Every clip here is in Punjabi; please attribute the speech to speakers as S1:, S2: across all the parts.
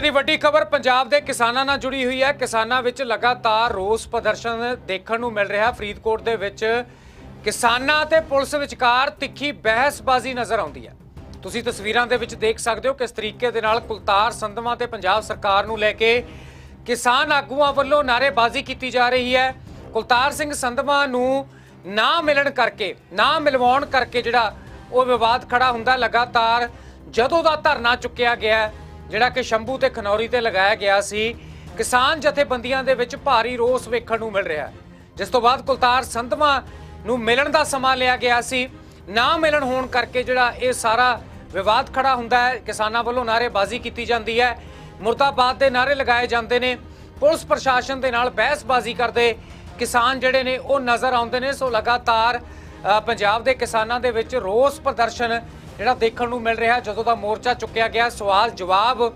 S1: ਵੇਲੇ ਦੀ ਵੱਡੀ ਖਬਰ ਪੰਜਾਬ ਦੇ ਕਿਸਾਨਾਂ ਨਾਲ ਜੁੜੀ ਹੋਈ ਹੈ। ਕਿਸਾਨਾਂ ਵਿੱਚ ਲਗਾਤਾਰ ਰੋਸ ਪ੍ਰਦਰਸ਼ਨ ਦੇਖਣ ਨੂੰ ਮਿਲ ਰਿਹਾ। ਫਰੀਦਕੋਟ ਦੇ ਵਿੱਚ ਕਿਸਾਨਾਂ ਤੇ ਪੁਲਿਸ ਵਿਚਕਾਰ ਤਿੱਖੀ ਬਹਿਸਬਾਜ਼ੀ ਨਜ਼ਰ ਆਉਂਦੀ ਹੈ। ਤੁਸੀਂ ਤਸਵੀਰਾਂ ਦੇ ਵਿੱਚ ਦੇਖ ਸਕਦੇ ਹੋ ਕਿਸ ਤਰੀਕੇ ਦੇ ਨਾਲ ਕੁਲਤਾਰ ਸੰਧਵਾਂ ਤੇ ਪੰਜਾਬ ਸਰਕਾਰ ਨੂੰ ਲੈ ਕੇ ਕਿਸਾਨ ਆਗੂਆਂ ਵੱਲੋਂ ਨਾਅਰੇਬਾਜ਼ੀ ਕੀਤੀ ਜਾ ਰਹੀ ਹੈ। ਕੁਲਤਾਰ ਸਿੰਘ ਸੰਧਵਾਂ ਨੂੰ ਨਾ ਮਿਲਣ ਕਰਕੇ, ਨਾ ਮਿਲਵਾਉਣ ਕਰਕੇ ਜਿਹੜਾ ਉਹ ਵਿਵਾਦ ਖੜਾ ਹੁੰਦਾ। ਲਗਾਤਾਰ ਜਦੋਂ ਦਾ ਧਰਨਾ ਚੁੱਕਿਆ ਗਿਆ ਜਿਹੜਾ ਕਿ ਸ਼ੰਭੂ ਤੇ ਖਨੌਰੀ ਤੇ ਲਗਾਇਆ ਗਿਆ ਸੀ, ਕਿਸਾਨ ਜਥੇਬੰਦੀਆਂ ਦੇ ਵਿੱਚ ਭਾਰੀ ਰੋਸ ਵੇਖਣ ਨੂੰ ਮਿਲ ਰਿਹਾ ਹੈ। ਜਿਸ ਤੋਂ ਬਾਅਦ ਕੁਲਤਾਰ ਸੰਧਵਾਂ ਨੂੰ ਮਿਲਣ ਦਾ ਸਮਾਂ ਲਿਆ ਗਿਆ ਸੀ। ਨਾ ਮਿਲਣ ਹੋਣ ਕਰਕੇ ਜਿਹੜਾ ਇਹ ਸਾਰਾ ਵਿਵਾਦ ਖੜਾ ਹੁੰਦਾ ਹੈ, ਕਿਸਾਨਾਂ ਵੱਲੋਂ ਨਾਅਰੇਬਾਜ਼ੀ ਕੀਤੀ ਜਾਂਦੀ ਹੈ। ਮੁਰਦਾਬਾਦ ਦੇ ਨਾਅਰੇ ਲਗਾਏ ਜਾਂਦੇ ਨੇ। ਪੁਲਿਸ ਪ੍ਰਸ਼ਾਸਨ ਦੇ ਨਾਲ ਬਹਿਸਬਾਜ਼ੀ ਕਰਦੇ ਕਿਸਾਨ ਜਿਹੜੇ ਨੇ ਉਹ ਨਜ਼ਰ ਆਉਂਦੇ ਨੇ। ਸੋ ਲਗਾਤਾਰ ਪੰਜਾਬ ਦੇ ਕਿਸਾਨਾਂ ਦੇ ਵਿੱਚ ਰੋਸ ਪ੍ਰਦਰਸ਼ਨ ਜਿਹੜਾ ਦੇਖਣ ਨੂੰ ਮਿਲ ਰਿਹਾ, ਜਦੋਂ ਦਾ ਮੋਰਚਾ ਚੁੱਕਿਆ ਗਿਆ। ਸਵਾਲ ਜਵਾਬ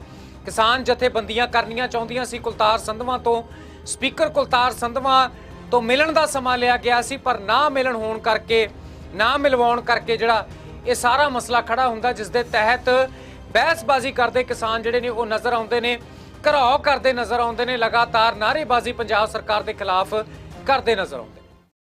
S1: ਕਿਸਾਨ ਜਥੇਬੰਦੀਆਂ ਕਰਨੀਆਂ ਚਾਹੁੰਦੀਆਂ ਸੀ। ਕੁਲਤਾਰ ਸੰਧਵਾਂ ਤੋਂ ਸਪੀਕਰ ਕੁਲਤਾਰ ਸੰਧਵਾਂ ਤੋਂ ਮਿਲਣ ਦਾ ਸਮਾਂ ਲਿਆ ਗਿਆ ਸੀ, ਪਰ ਨਾ ਮਿਲਣ ਹੋਣ ਕਰਕੇ, ਨਾ ਮਿਲਵਾਉਣ ਕਰਕੇ ਜਿਹੜਾ ਇਹ ਸਾਰਾ ਮਸਲਾ ਖੜਾ ਹੁੰਦਾ, ਜਿਸ ਦੇ ਤਹਿਤ ਬਹਿਸਬਾਜ਼ੀ ਕਰਦੇ ਕਿਸਾਨ ਜਿਹੜੇ ਨੇ, ਉਹ ਨਜ਼ਰ ਆਉਂਦੇ ਨੇ, ਘਰਾਓ ਕਰਦੇ ਨਜ਼ਰ ਆਉਂਦੇ ਨੇ, ਲਗਾਤਾਰ ਨਾਅਰੇਬਾਜ਼ੀ ਪੰਜਾਬ ਸਰਕਾਰ ਦੇ ਖਿਲਾਫ ਕਰਦੇ ਨਜ਼ਰ ਆਉਂਦੇ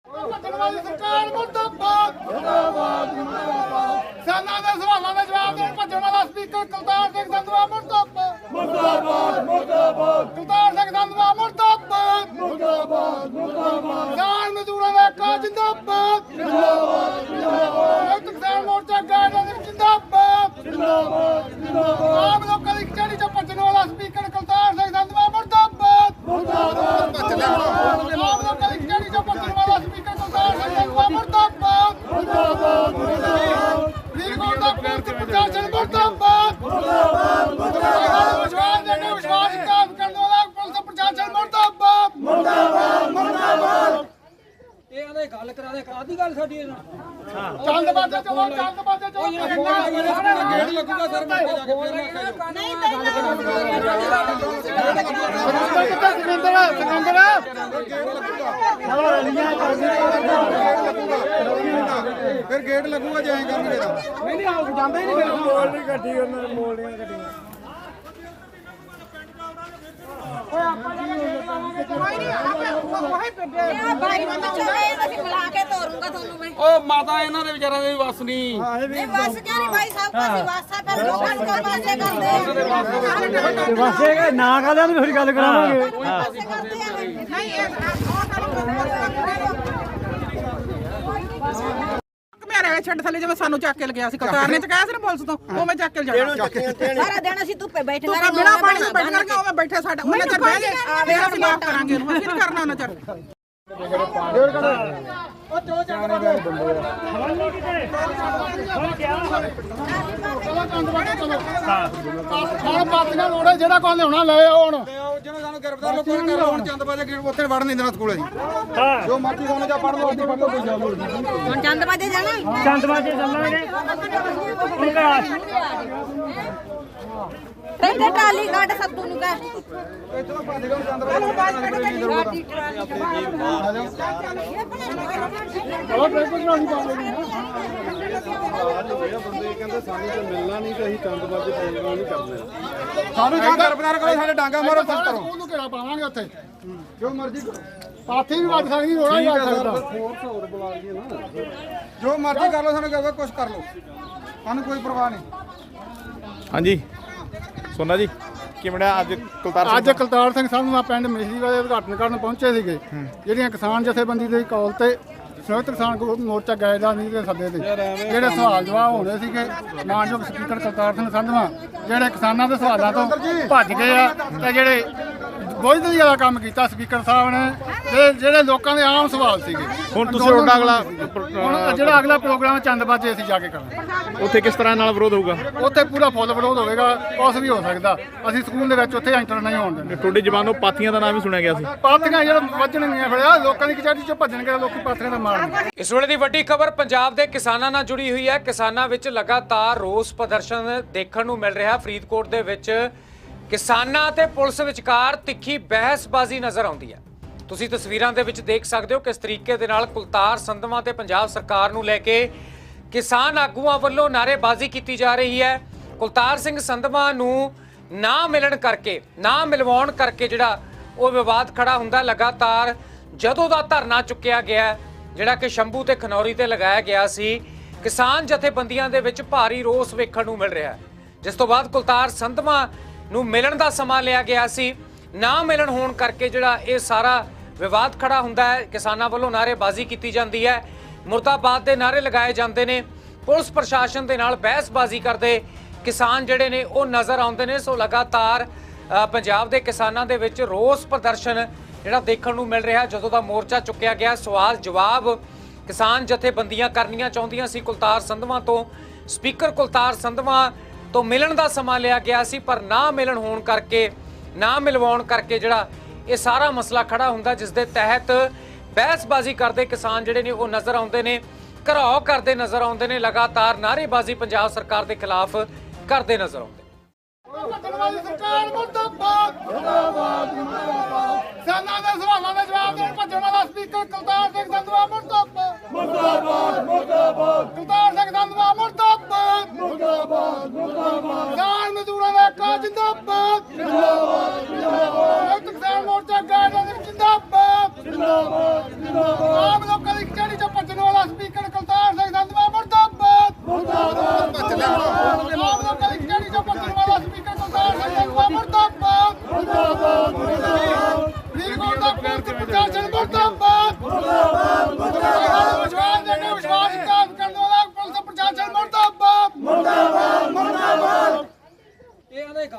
S1: ਨੇ
S2: ਭੱਜਣ ਵਾਲੀ ਸਰਕਾਰ ਮੁਰਦਾਬਾਦ। ਮੁਰਦਾਬਾਦ ਮੁਰਦਾਬਾਦ। ਸਾਨਾਂ ਦੇ ਸਵਾਲਾਂ ਦੇ ਜਵਾਬ ਦੇਣ ਭੱਜਣ ਵਾਲਾ ਸਪੀਕਰ ਕੁਲਤਾਰ ਸਿੰਘ ਸੰਧਵਾ ਮੁਰਦਾਬਾਦ। ਮੁਰਦਾਬਾਦ ਮੁਰਦਾਬਾਦ। ਕੁਲਤਾਰ ਸਿੰਘ ਸੰਧਵਾ ਮੁਰਦਾਬਾਦ। ਮੁਰਦਾਬਾਦ ਮੁਰਦਾਬਾਦ। ਕਿਸਾਨ ਮਜ਼ਦੂਰਾਂ ਦਾ ਕਾ ਜਿੰਦਾਬਾਦ। ਜਿੰਦਾਬਾਦ ਜਿੰਦਾਬਾਦ। ਕਿਸਾਨ ਮੋਰਚਾ ਜਿੰਦਾਬਾਦ ਜਿੰਦਾਬਾਦ। ਜਿੰਦਾਬਾਦ ਆਮ ਲੋਕਾਂ ਦੀ ਕਿਹੜੀ ਚ ਭੱਜਣ ਵਾਲਾ ਸਪੀਕਰ ਕੁਲਤਾਰ ਸਿੰਘ ਸੰਧਵਾ ਮੁਰਦਾਬਾਦ ਮੁਰਦਾਬਾਦ ਆਮ ਲੋਕਾਂ ਦੀ ਕਿਹੜੀ ਚ ਭੱਜਣ ਵਾਲਾ ਸਪੀਕਰ ਕੁਲਤਾਰ ਸਿੰਘ ਸੰਧਵਾ ਮੁਰਦਾਬਾਦ ਮੁਰਦਾਬਾਦ ਮੁਰਦਾਬਾਦ ਫਰੀਦਕੋਟ ਦਾ ਪੁਲਿਸ ਪ੍ਰਸ਼ਾਸਨ ਮੁਰਦਾਬਾਦ ਮੁਰਦਾਬਾਦ ਮੁਰਦਾਬਾਦ ਵਿਸ਼ਵਾਸ ਦੇ ਕੇ ਵਿਸ਼ਵਾਸ ਕਾਇਮ ਕਰਨ ਵਾਲਾ ਪੁਲਿਸ ਪ੍ਰਸ਼ਾਸਨ ਮੁਰਦਾਬਾਦ ਮੁਰਦਾਬਾਦ ਮੁਰਦਾਬਾਦ
S3: ਇਹ ਆਂਦੇ ਗੱਲ ਕਰਾ ਦੇ ਕਾਦੀ ਗੱਲ ਸਾਡੀ ਇਹਨਾਂ
S2: ਚੰਦ ਬਾਜੇ ਚਲੋ ਚੰਦ ਬਾਜੇ ਚਲੋ
S3: ਗੇੜ ਲੱਗੂਗਾ ਸਰ ਮੈਂ ਜਾ ਕੇ ਫਿਰ ਮੈਂ
S2: ਕਿੱਥੇ ਸਿਕੰਦਰ ਸਿਕੰਦਰ
S4: ਫਿਰ ਗੇਟ ਲੱਗੂਗਾ ਜੇ ਐਂ ਕਰਨਗੇ ਤਾਂ
S2: ਨਹੀਂ ਨਹੀਂ ਆਉ ਜਾਂਦਾ ਹੀ ਨਹੀਂ ਫਿਰ ਮੋੜ ਨਹੀਂ ਗੱਡੀ ਉਹਨਾਂ ਨੇ ਮੋੜ ਨਹੀਂ ਗੱਡੀ
S5: ਇਹ ਬਾਈ ਨੂੰ ਤਾਂ ਚਲੇ ਅਸੀਂ ਮਿਲਾ ਕੇ ਤੋਰੂੰਗਾ ਤੁਹਾਨੂੰ ਮੈਂ
S3: ਉਹ ਮਾਤਾ ਇਹਨਾਂ ਦੇ ਵਿਚਾਰਾਂ ਦੇ ਵੀ ਵਸ ਨਹੀਂ
S5: ਇਹ ਬਸ ਜਾਨੀ ਬਾਈ ਸਭ ਕੁਝ ਵਾਸਾ ਕਰ ਲੋਕਾਂ ਨੂੰ ਕੋਈ ਵਾਸੇ ਕਰਦੇ ਆ।
S6: ਵਾਸੇ ਨਾ ਕਾਲਿਆਂ ਦੀ ਫਿਰ ਗੱਲ ਕਰਾਵਾਂਗੇ।
S5: ਵਾਸੇ ਕਰਦੇ ਆ ਨਹੀਂ ਇਹ
S7: ਮੇਰੇ ਛੱਡ ਥੱਲੇ ਜਿਵੇਂ ਸਾਨੂੰ ਚੱਕ ਕੇ ਲਗਿਆ ਸੀ ਕਪਤਾਨ ਨੇ ਚਕਾਇਆ ਸੀ ਨਾ ਪੁਲਿਸ ਤੋਂ ਉਹ ਮੈਂ ਚੱਕ ਕੇ ਜਾਣਾ
S5: ਸਾਰਾ ਦਿਨ ਅਸੀਂ ਧੁੱਪੇ ਬੈਠੇ
S7: ਤੂੰ ਬਿਨਾ ਪਾਣੀ ਤੋਂ ਬੈਠ ਕਰਕੇ ਉਹ ਮੈਂ ਬੈਠੇ ਸਾਡਾ ਉਹਨਾਂ ਚਿਰ ਬਹਿ ਗਏ ਫਿਰ ਅਸੀਂ ਮਾਫ ਕਰਾਂਗੇ ਉਹਨੂੰ ਅਸੀਂ ਕਰਨਾ ਉਹਨਾਂ ਚਿਰ
S2: ਹੁਣ ਪਾਤੀਆਂ ਲੋੜੇ ਜਿਹੜਾ ਕੋਈ ਲਿਆਉਣਾ ਲੈ
S4: ਸਾਨੂੰ ਗ੍ਰਿਫਤਾਰ ਲੋਕਾਂ ਨੇ ਕਰ ਹੁਣ ਚੰਦ ਬਾਜੇ ਗੇਟ ਉੱਥੇ ਵੜਨ ਨਹੀਂ ਦੇਣਾ ਸਕੂਲੇ ਜੀ। ਜੋ ਮਰਜ਼ੀ ਸਾਨੂੰ ਜਾਂ ਪੜ੍ਹ ਲਓ ਅੱਧੀ ਪੜ੍ਹ ਲਓ ਕੋਈ ਜਾਓ
S5: ਹੁਣ ਚੰਦ ਬਾਜੇ ਜਾਣਾ
S6: ਚੱਲਾਂਗੇ।
S5: ਕਹਿੰਦੇ ਟਾਲੀ ਕੱਢ ਸੱਤੂ ਨੂੰ ਕਹਿ।
S4: ਇੱਥੋਂ ਭੱਜ ਗਏ ਚੰਦ ਬਾਜੇ
S5: ਗਾਡੀ ਟਰਾਲੀ
S2: ਚਲੋ ਟ੍ਰੈਫਿਕ ਨਾਲ ਨਹੀਂ ਪਾਉਂਦੇ
S4: ਸਾਨੂੰ ਜਾਂ ਗ੍ਰਿਫਤਾਰ ਕਰੋ ਸਾਡੇ ਡਾਂਗਾ ਮਾਰੋ ਸਭ ਕਰੋ।
S2: ਸਕੂਲ ਨੂੰ ਘੇਰਾ ਪਾਵਾਂਗੇ ਉੱਥੇ।
S4: ਜੋ ਮਰਜ਼ੀ ਕਰੋ।
S2: ਪਾਥੀ ਵੀ ਵੱਜ ਸਕਦੀ ਰੋੜਾ ਵੀ ਵੱਜ ਸਕਦਾ।
S4: ਜੋ ਮਰਜ਼ੀ ਕਰ ਲਓ ਸਾਨੂੰ ਕਹੋ ਕੁਝ ਕਰ ਲਓ। ਸਾਨੂੰ ਕੋਈ ਪਰਵਾਹ ਨਹੀਂ।
S8: ਹਾਂਜੀ। ਸੋਨਾ ਜੀ ਕਿਵੇਂ ਦਾ ਅੱਜ ਕੁਲਤਾਰ
S2: ਅੱਜ ਕੁਲਤਾਰ ਸਿੰਘ ਸੰਧਵਾ ਪਿੰਡ ਮਿਸਰੀ ਵਾਲੇ ਉਦਘਾਟਨ ਕਰਨ ਪਹੁੰਚੇ ਸੀਗੇ। ਜਿਹੜੀਆਂ ਕਿਸਾਨ ਜਥੇਬੰਦੀ ਦੇ ਕਾਲ ਤੇ ਸੰਯੁਕਤ ਕਿਸਾਨ ਮੋਰਚਾ ਗਾਇਦਾ ਨਹੀਂ ਦੇ ਸੱਦੇ ਤੇ। ਜਿਹੜੇ ਸਵਾਲ ਜਵਾਬ ਹੋਣੇ ਸੀਗੇ ਮਾਨਯੋਗ ਸਪੀਕਰ ਕੁਲਤਾਰ ਸਿੰਘ ਸੰਧਵਾ ਜਿਹੜੇ ਕਿਸਾਨਾਂ ਦੇ ਸਵਾਲਾਂ ਤੋਂ ਭੱਜ ਗਏ ਆ ਤੇ ਜਿਹੜੇ ਬੋਝਦਲੀ ਵਾਲਾ ਕੰਮ ਕੀਤਾ ਸਪੀਕਰ ਸਾਹਿਬ ਨੇ ਤੇ ਜਿਹੜੇ ਲੋਕਾਂ ਦੇ ਆਮ ਸਵਾਲ ਸੀਗੇ।
S8: ਹੁਣ ਤੁਸੀਂ ਤੁਹਾਡਾ ਅਗਲਾ
S2: ਹੁਣ ਜਿਹੜਾ ਅਗਲਾ ਪ੍ਰੋਗਰਾਮ ਚੰਦਬਾਜੇ ਅਸੀਂ ਜਾ ਕੇ ਕਰਾਂਗੇ।
S8: ਉੱਥੇ ਕਿਸ ਤਰ੍ਹਾਂ ਨਾਲ ਵਿਰੋਧ ਹੋਊਗਾ?
S2: ਉੱਥੇ ਪੂਰਾ ਫੁੱਲ ਵਿਰੋਧ ਹੋਵੇਗਾ ਕੁਛ ਵੀ ਹੋ ਸਕਦਾ। ਅਸੀਂ ਸਕੂਲ ਦੇ ਵਿੱਚ ਉੱਥੇ ਐਂਟਰ ਨਹੀਂ ਹੋਣ ਦਿੰਦੇ
S8: ਤੁਹਾਡੀ ਜ਼ਬਾਨੋਂ ਪਾਥੀਆਂ ਦਾ ਨਾਮ ਵੀ ਸੁਣਿਆ ਗਿਆ ਸੀ।
S2: ਪਾਥੀਆਂ ਜਿਹੜਾ ਵੱਜਣਗੀਆਂ ਫਿਰ ਆਹ ਲੋਕਾਂ ਦੀ ਕਚਹਿਰੀ ਚ ਭੱਜਣਗੇ ਲੋਕੀ ਪਾਥੀਆਂ ਦਾ ਮਾਰਨਗੇ
S1: ਇਸ ਵੇਲੇ ਦੀ ਵੱਡੀ ਖਬਰ ਪੰਜਾਬ ਦੇ ਕਿਸਾਨਾਂ ਨਾਲ ਜੁੜੀ ਹੋਈ ਹੈ। ਕਿਸਾਨਾਂ ਵਿੱਚ ਲਗਾਤਾਰ ਰੋਸ ਪ੍ਰਦਰਸ਼ਨ ਦੇਖਣ ਨੂੰ ਮਿਲ ਰਿਹਾ। ਫਰੀਦਕੋਟ ਦੇ ਵਿੱਚ ਕਿਸਾਨਾਂ ਤੇ ਪੁਲਿਸ ਵਿਚਕਾਰ ਤਿੱਖੀ ਬਹਿਸਬਾਜ਼ੀ ਨਜ਼ਰ ਆਉਂਦੀ ਹੈ। ਤੁਸੀਂ ਤਸਵੀਰਾਂ ਦੇ ਵਿੱਚ ਦੇਖ ਸਕਦੇ ਹੋ ਕਿਸ ਤਰੀਕੇ ਦੇ ਨਾਲ ਕੁਲਤਾਰ ਸੰਧਵਾਂ ਤੇ ਪੰਜਾਬ ਸਰਕਾਰ ਨੂੰ ਲੈ ਕੇ ਕਿਸਾਨ ਆਗੂਆਂ ਵੱਲੋਂ ਨਾਅਰੇਬਾਜ਼ੀ ਕੀਤੀ ਜਾ ਰਹੀ ਹੈ। ਕੁਲਤਾਰ ਸਿੰਘ ਸੰਧਵਾਂ ਨੂੰ ਨਾ ਮਿਲਣ ਕਰਕੇ, ਨਾ ਮਿਲਵਾਉਣ ਕਰਕੇ ਜਿਹੜਾ ਉਹ ਵਿਵਾਦ ਖੜਾ ਹੁੰਦਾ ਲਗਾਤਾਰ ਜਦੋਂ ਦਾ ਧਰਨਾ ਚੁੱਕਿਆ ਗਿਆ ਜਿਹੜਾ ਕਿ ਸ਼ੰਭੂ ਤੇ ਖਨੌਰੀ ਤੇ ਲਗਾਇਆ ਗਿਆ ਸੀ, ਕਿਸਾਨ ਜਥੇਬੰਦੀਆਂ ਦੇ ਵਿੱਚ ਭਾਰੀ ਰੋਸ ਵੇਖਣ ਨੂੰ ਮਿਲ ਰਿਹਾ ਹੈ। ਜਿਸ ਤੋਂ ਬਾਅਦ ਕੁਲਤਾਰ ਸੰਧਵਾ ਨੂੰ ਮਿਲਣ ਦਾ ਸਮਾਂ ਲਿਆ ਗਿਆ ਸੀ। ਨਾ ਮਿਲਣ ਹੋਣ ਕਰਕੇ ਜਿਹੜਾ ਇਹ ਸਾਰਾ ਵਿਵਾਦ ਖੜਾ ਹੁੰਦਾ ਹੈ, ਕਿਸਾਨਾਂ ਵੱਲੋਂ ਨਾਅਰੇਬਾਜ਼ੀ ਕੀਤੀ ਜਾਂਦੀ ਹੈ। ਮੁਰਦਾਬਾਦ ਦੇ ਨਾਅਰੇ ਲਗਾਏ ਜਾਂਦੇ ਨੇ। ਪੁਲਿਸ ਪ੍ਰਸ਼ਾਸਨ ਦੇ ਨਾਲ ਬਹਿਸਬਾਜ਼ੀ ਕਰਦੇ ਕਿਸਾਨ ਜਿਹੜੇ ਨੇ, ਉਹ ਨਜ਼ਰ ਆਉਂਦੇ ਨੇ। ਸੋ ਲਗਾਤਾਰ ਪੰਜਾਬ ਦੇ ਕਿਸਾਨਾਂ ਦੇ ਵਿੱਚ ਰੋਸ ਪ੍ਰਦਰਸ਼ਨ ਜਿਹੜਾ ਦੇਖਣ ਨੂੰ ਮਿਲ ਰਿਹਾ, ਜਦੋਂ ਦਾ ਮੋਰਚਾ ਚੁੱਕਿਆ ਗਿਆ। ਸਵਾਲ ਜਵਾਬ ਕਿਸਾਨ ਜਥੇਬੰਦੀਆਂ ਕਰਨੀਆਂ ਚਾਹੁੰਦੀਆਂ ਸੀ। ਕੁਲਤਾਰ ਸੰਧਵਾ ਤੋਂ ਸਪੀਕਰ ਕੁਲਤਾਰ ਸੰਧਵਾ ਤੋਂ ਮਿਲਣ ਦਾ ਸਮਾਂ ਲਿਆ ਗਿਆ ਸੀ, ਪਰ ਨਾ ਮਿਲਣ ਹੋਣ ਕਰਕੇ, ਨਾ ਮਿਲਵਾਉਣ ਕਰਕੇ ਜਿਹੜਾ ਇਹ ਸਾਰਾ ਮਸਲਾ ਖੜਾ ਹੁੰਦਾ ਜਿਸ ਦੇ ਤਹਿਤ ਬਹਿਸਬਾਜ਼ੀ ਕਰਦੇ ਕਿਸਾਨ ਜਿਹੜੇ ਨੇ, ਉਹ ਨਜ਼ਰ ਆਉਂਦੇ ਨੇ, ਘਰਾਓ ਕਰਦੇ ਨਜ਼ਰ ਆਉਂਦੇ ਨੇ, ਲਗਾਤਾਰ ਨਾਅਰੇਬਾਜ਼ੀ ਪੰਜਾਬ ਸਰਕਾਰ ਦੇ ਖਿਲਾਫ ਕਰਦੇ ਨਜ਼ਰ ਆਉਂਦੇ ਨੇ
S2: ਭੱਜਣ ਵਾਲੀ ਸਰਕਾਰ ਮੁਰਦਾਬਾਦ। ਮੁਰਦਾਬਾਦ ਮੁਰਦਾਬਾਦ। ਸੈਨਾ ਦੇ ਸਵਾਲਾਂ ਦੇ ਜਵਾਬ ਦੇਣ ਭੱਜਣ ਵਾਲਾ ਸਪੀਕਰ ਕੁਲਤਾਰ ਸਿੰਘ ਸੰਧਵਾ ਮੁਰਦਾਬਾਦ। ਮੁਰਦਾਬਾਦ ਮੁਰਦਾਬਾਦ। ਕੁਲਤਾਰ ਸਿੰਘ ਸੰਧਵਾ ਮੁਰਦਾਬਾਦ। ਮੁਰਦਾਬਾਦ ਮੁਰਦਾਬਾਦ। ਕਿਸਾਨ ਮਜ਼ਦੂਰਾਂ ਦਾ ਕਾ ਜਿੰਦਾਬਾਦ। ਜਿੰਦਾਬਾਦ ਜਿੰਦਾਬਾਦ। ਕਿਸਾਨ ਮੋਰਚਾ ਗਾਇਦਾਂ ਜਿੰਦਾਬਾਦ। ਜਿੰਦਾਬਾਦ ਜਿੰਦਾਬਾਦ। ਆਮ ਲੋਕਾਂ ਦੀ ਕਿਹੜੀ ਚ ਭੱਜਣ ਵਾਲਾ ਸਪੀਕਰ ਕੁਲਤਾਰ ਸਿੰਘ ਸੰਧਵਾ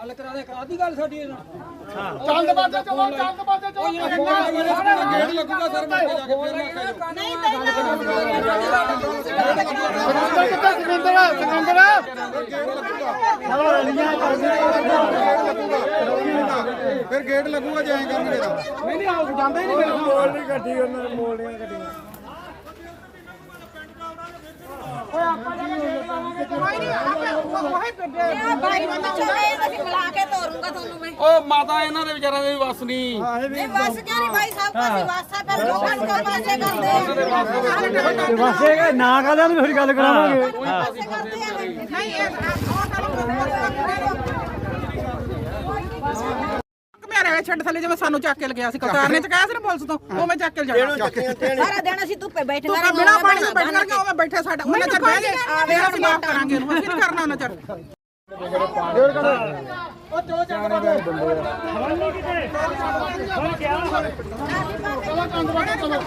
S3: ਗੱਲ ਕਰਾ ਦੇ ਕਾਦੀ ਗੱਲ ਸਾਡੀ ਇਹਨਾਂ
S2: ਚੰਦ ਬਾਜੇ ਚਲੋ ਚੰਦ ਬਾਜੇ ਚਲੋ
S3: ਗੇੜ ਲੱਗੂਗਾ ਸਰ ਮੈਂ ਜਾ ਕੇ ਫਿਰ ਮੈਂ ਕਹਾਂ
S5: ਨਹੀਂ ਤੈਨੂੰ
S2: ਸਿਕੰਦਰ ਕਿੱਥੇ ਸਿਕੰਦਰ ਸਿਕੰਦਰ
S4: ਫਿਰ ਗੇਟ ਲੱਗੂਗਾ ਜੇ ਐਂ ਕਰਨਗੇ ਤਾਂ
S7: ਕੋਈ ਨਹੀਂ ਆਪੇ ਉਹੀ ਪਿੰਡੇ
S5: ਇਹ ਬਾਈ ਨੂੰ ਚਲੇ ਤਾਂ ਅਸੀਂ ਮਿਲਾ ਕੇ ਤੋਰੂੰਗਾ ਤੁਹਾਨੂੰ ਮੈਂ।
S3: ਉਹ ਮਾਤਾ ਇਹਨਾਂ ਦੇ ਵਿਚਾਰਿਆਂ ਦੇ ਵੀ ਵਸ ਨਹੀਂ
S5: ਇਹ ਬਸ ਕਿਆ ਨਹੀਂ ਬਾਈ ਸਾਹਿਬ? ਕੋਈ ਵਾਸਾ ਫਿਰ ਲੋਕਾਂ ਨੂੰ ਕੋਈ ਪਾਸੇ ਕਰਦੇ ਆ?
S6: ਵਾਸੇ ਨਾ ਕਾਲਿਆਂ ਦੀ ਫਿਰ ਗੱਲ ਕਰਾਵਾਂਗੇ।
S7: ਨਹੀਂ ਇਹ ਮੇਰੇ ਛੱਡ ਥੱਲੇ ਜਿਵੇਂ ਸਾਨੂੰ ਚੱਕ ਕੇ ਲਗਿਆ ਸੀ ਕਪਤਾਨ ਨੇ ਚਕਾਇਆ ਸੀ ਨਾ ਪੁਲਿਸ ਤੋਂ ਉਹ ਮੈਂ ਚੱਕ ਕੇ ਜਾਣਾ
S5: ਸਾਰਾ ਦਿਨ ਅਸੀਂ ਧੁੱਪੇ ਬੈਠੇ
S7: ਤੂੰ ਬਿਨਾ ਪਾਣੀ ਤੋਂ ਬੈਠ ਕਰਕੇ ਉਹ ਮੈਂ ਬੈਠੇ ਸਾਡਾ ਉਹਨਾਂ ਚਿਰ ਬਹਿ ਗਏ ਆਵੇ ਅਸੀਂ ਮਾਫ ਕਰਾਂਗੇ ਉਹਨੂੰ ਅਸੀਂ ਕਰਨਾ ਉਹਨਾਂ ਚਿਰ।
S2: ਚਲੋ ਚੰਦ ਬਾਜੇ ਚਲੋ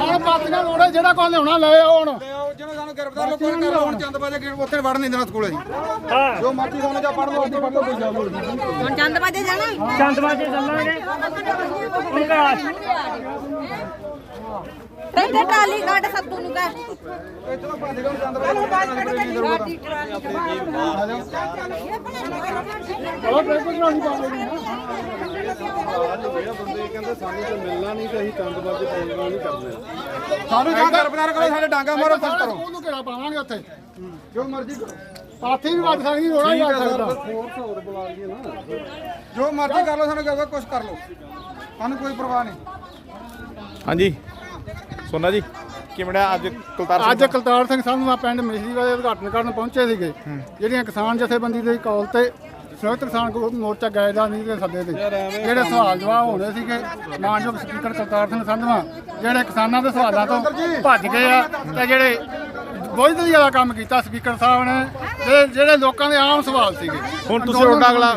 S2: ਹੁਣ ਪਾਤੀਆਂ ਲੋੜੇ ਜਿਹੜਾ ਕੋਈ ਲਿਆਉਣਾ ਲੈ ਆਓ ਹੁਣ
S4: ਜਿਹਨੇ ਸਾਨੂੰ ਗ੍ਰਿਫਤਾਰ ਲੋਕਾਂ ਨੇ ਕਰ ਹੁਣ ਚੰਦ ਬਾਜੇ ਗੇਟ ਉੱਥੇ ਵੜਨ ਨਹੀਂ ਦੇਣਾ ਸਕੂਲੇ ਜੀ ਜੋ ਮਰਜ਼ੀ ਸਾਨੂੰ ਜਾਂ ਪੜ੍ਹ ਲਓ ਅਸੀਂ ਪੜ੍ਹ ਲਓ ਕੋਈ ਜਾਓ
S5: ਹੁਣ ਚੰਦ ਵਜੇ ਜਾਣਾ
S6: ਚੰਦਵਾਜੇ ਚੱਲਾਂਗੇ
S5: ਕਹਿੰਦੇ ਟਾਲੀ ਕੱਢ ਸੱਤੂ ਨੂੰ ਕਹਿ
S4: ਇੱਥੋਂ ਭੱਜ ਗਏ ਚੰਦ ਬਾਜੇ
S5: ਗਾਡੀ ਟਰਾਲੀ
S2: ਚਲੋ ਨਹੀਂ
S4: ਸਾਨੂੰ ਜਾਂ ਗ੍ਰਿਫਤਾਰ ਕਰੋ ਸਾਡੇ ਡਾਂਗਾ ਮਾਰੋ ਸਭ ਕਰੋ।
S2: ਸਕੂਲ ਨੂੰ ਕਿਹੜਾ ਪਾਵਾਂਗੇ ਉੱਥੇ।
S4: ਜੋ ਮਰਜ਼ੀ ਕਰੋ।
S2: ਪਾਥੀ ਵੀ ਵੱਜ ਸਕਦੀ ਰੋੜਾ ਵੀ ਵੱਜ ਸਕਦਾ।
S4: ਜੋ ਮਰਜ਼ੀ ਕਰ ਲਓ ਸਾਨੂੰ ਕਹੋ ਕੁਝ ਕਰ ਲਓ। ਸਾਨੂੰ ਕੋਈ ਪਰਵਾਹ ਨਹੀਂ।
S8: ਹਾਂਜੀ। ਸੋਨਾ ਜੀ। ਕਿਵੇਂ ਅੱਜ ਕੁਲਤਾਰ ਸਿੰਘ
S2: ਅੱਜ ਕੁਲਤਾਰ ਸਿੰਘ ਸੰਧਵਾ ਪਿੰਡ ਮਿਸਰੀ ਵਾਲੇ ਉਦਘਾਟਨ ਕਰਨ ਪਹੁੰਚੇ ਸੀਗੇ। ਜਿਹੜੀਆਂ ਕਿਸਾਨ ਜਥੇਬੰਦੀ ਦੇ ਕਾਲ ਤੇ ਸੰਯੁਕਤ ਕਿਸਾਨ ਮੋਰਚਾ ਗਾਇਦਾ ਨਹੀਂ ਦੇ ਸੱਦੇ ਤੇ ਜਿਹੜੇ ਸਵਾਲ ਜਵਾਬ ਹੋਣੇ ਸੀਗੇ ਮਾਨਯੋਗ ਸਪੀਕਰ ਕੁਲਤਾਰ ਸਿੰਘ ਸੰਧਵਾ ਜਿਹੜੇ ਕਿਸਾਨਾਂ ਦੇ ਸਵਾਲਾਂ ਤੋਂ ਭੱਜ ਗਏ ਆ ਤੇ ਜਿਹੜੇ ਬੋਝਦਲੀ ਵਾਲਾ ਕੰਮ ਕੀਤਾ ਸਪੀਕਰ ਸਾਹਿਬ ਨੇ ਤੇ ਜਿਹੜੇ ਲੋਕਾਂ ਦੇ ਆਮ ਸਵਾਲ ਸੀਗੇ।
S8: ਹੁਣ ਤੁਸੀਂ ਤੁਹਾਡਾ ਅਗਲਾ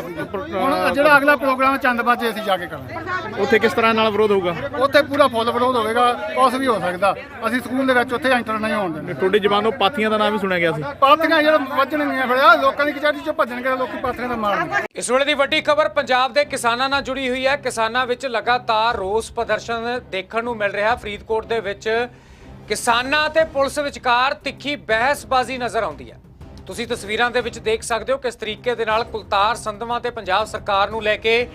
S2: ਹੁਣ ਜਿਹੜਾ ਅਗਲਾ ਪ੍ਰੋਗਰਾਮ ਚੰਦਬਾਜੇ ਅਸੀਂ ਜਾ ਕੇ ਕਰਾਂਗੇ।
S8: ਉੱਥੇ ਕਿਸ ਤਰ੍ਹਾਂ ਨਾਲ ਵਿਰੋਧ ਹੋਊਗਾ?
S2: ਉੱਥੇ ਪੂਰਾ ਫੁੱਲ ਵਿਰੋਧ ਹੋਵੇਗਾ ਕੁਛ ਵੀ ਹੋ ਸਕਦਾ। ਅਸੀਂ ਸਕੂਲ ਦੇ ਵਿੱਚ ਉੱਥੇ ਐਂਟਰ ਨਹੀਂ ਹੋਣ ਦਿੰਦੇ
S8: ਤੁਹਾਡੀ ਜ਼ਬਾਨੋਂ ਪਾਥੀਆਂ ਦਾ ਨਾਮ ਵੀ ਸੁਣਿਆ ਗਿਆ ਸੀ।
S2: ਪਾਥੀਆਂ ਜਿਹੜਾ ਵੱਜਣਗੀਆਂ ਫਿਰ ਆਹ ਲੋਕਾਂ ਦੀ ਕਚਹਿਰੀ ਚ ਭੱਜਣਗੇ ਲੋਕੀ ਪਾਥੀਆਂ ਦਾ ਮਾਰਨਗੇ
S1: ਇਸ ਵੇਲੇ ਦੀ ਵੱਡੀ ਖਬਰ ਪੰਜਾਬ ਦੇ ਕਿਸਾਨਾਂ ਨਾਲ ਜੁੜੀ ਹੋਈ ਹੈ। ਕਿਸਾਨਾਂ ਵਿੱਚ ਲਗਾਤਾਰ ਰੋਸ ਪ੍ਰਦਰਸ਼ਨ ਦੇਖਣ ਨੂੰ ਮਿਲ ਰਿਹਾ। ਫਰੀਦਕੋਟ ਦੇ ਵਿੱਚ ਕਿਸਾਨਾਂ ਤੇ ਪੁਲਿਸ ਵਿਚਕਾਰ ਤਿੱਖੀ ਬਹਿਸਬਾਜ਼ੀ ਨਜ਼ਰ ਆਉਂਦੀ ਹੈ। ਤੁਸੀਂ ਤਸਵੀਰਾਂ ਦੇ ਵਿੱਚ ਦੇਖ ਸਕਦੇ ਹੋ ਕਿਸ ਤਰੀਕੇ ਦੇ ਨਾਲ ਕੁਲਤਾਰ ਸੰਧਵਾਂ ਤੇ ਪੰਜਾਬ ਸਰਕਾਰ ਨੂੰ ਲੈ ਕੇ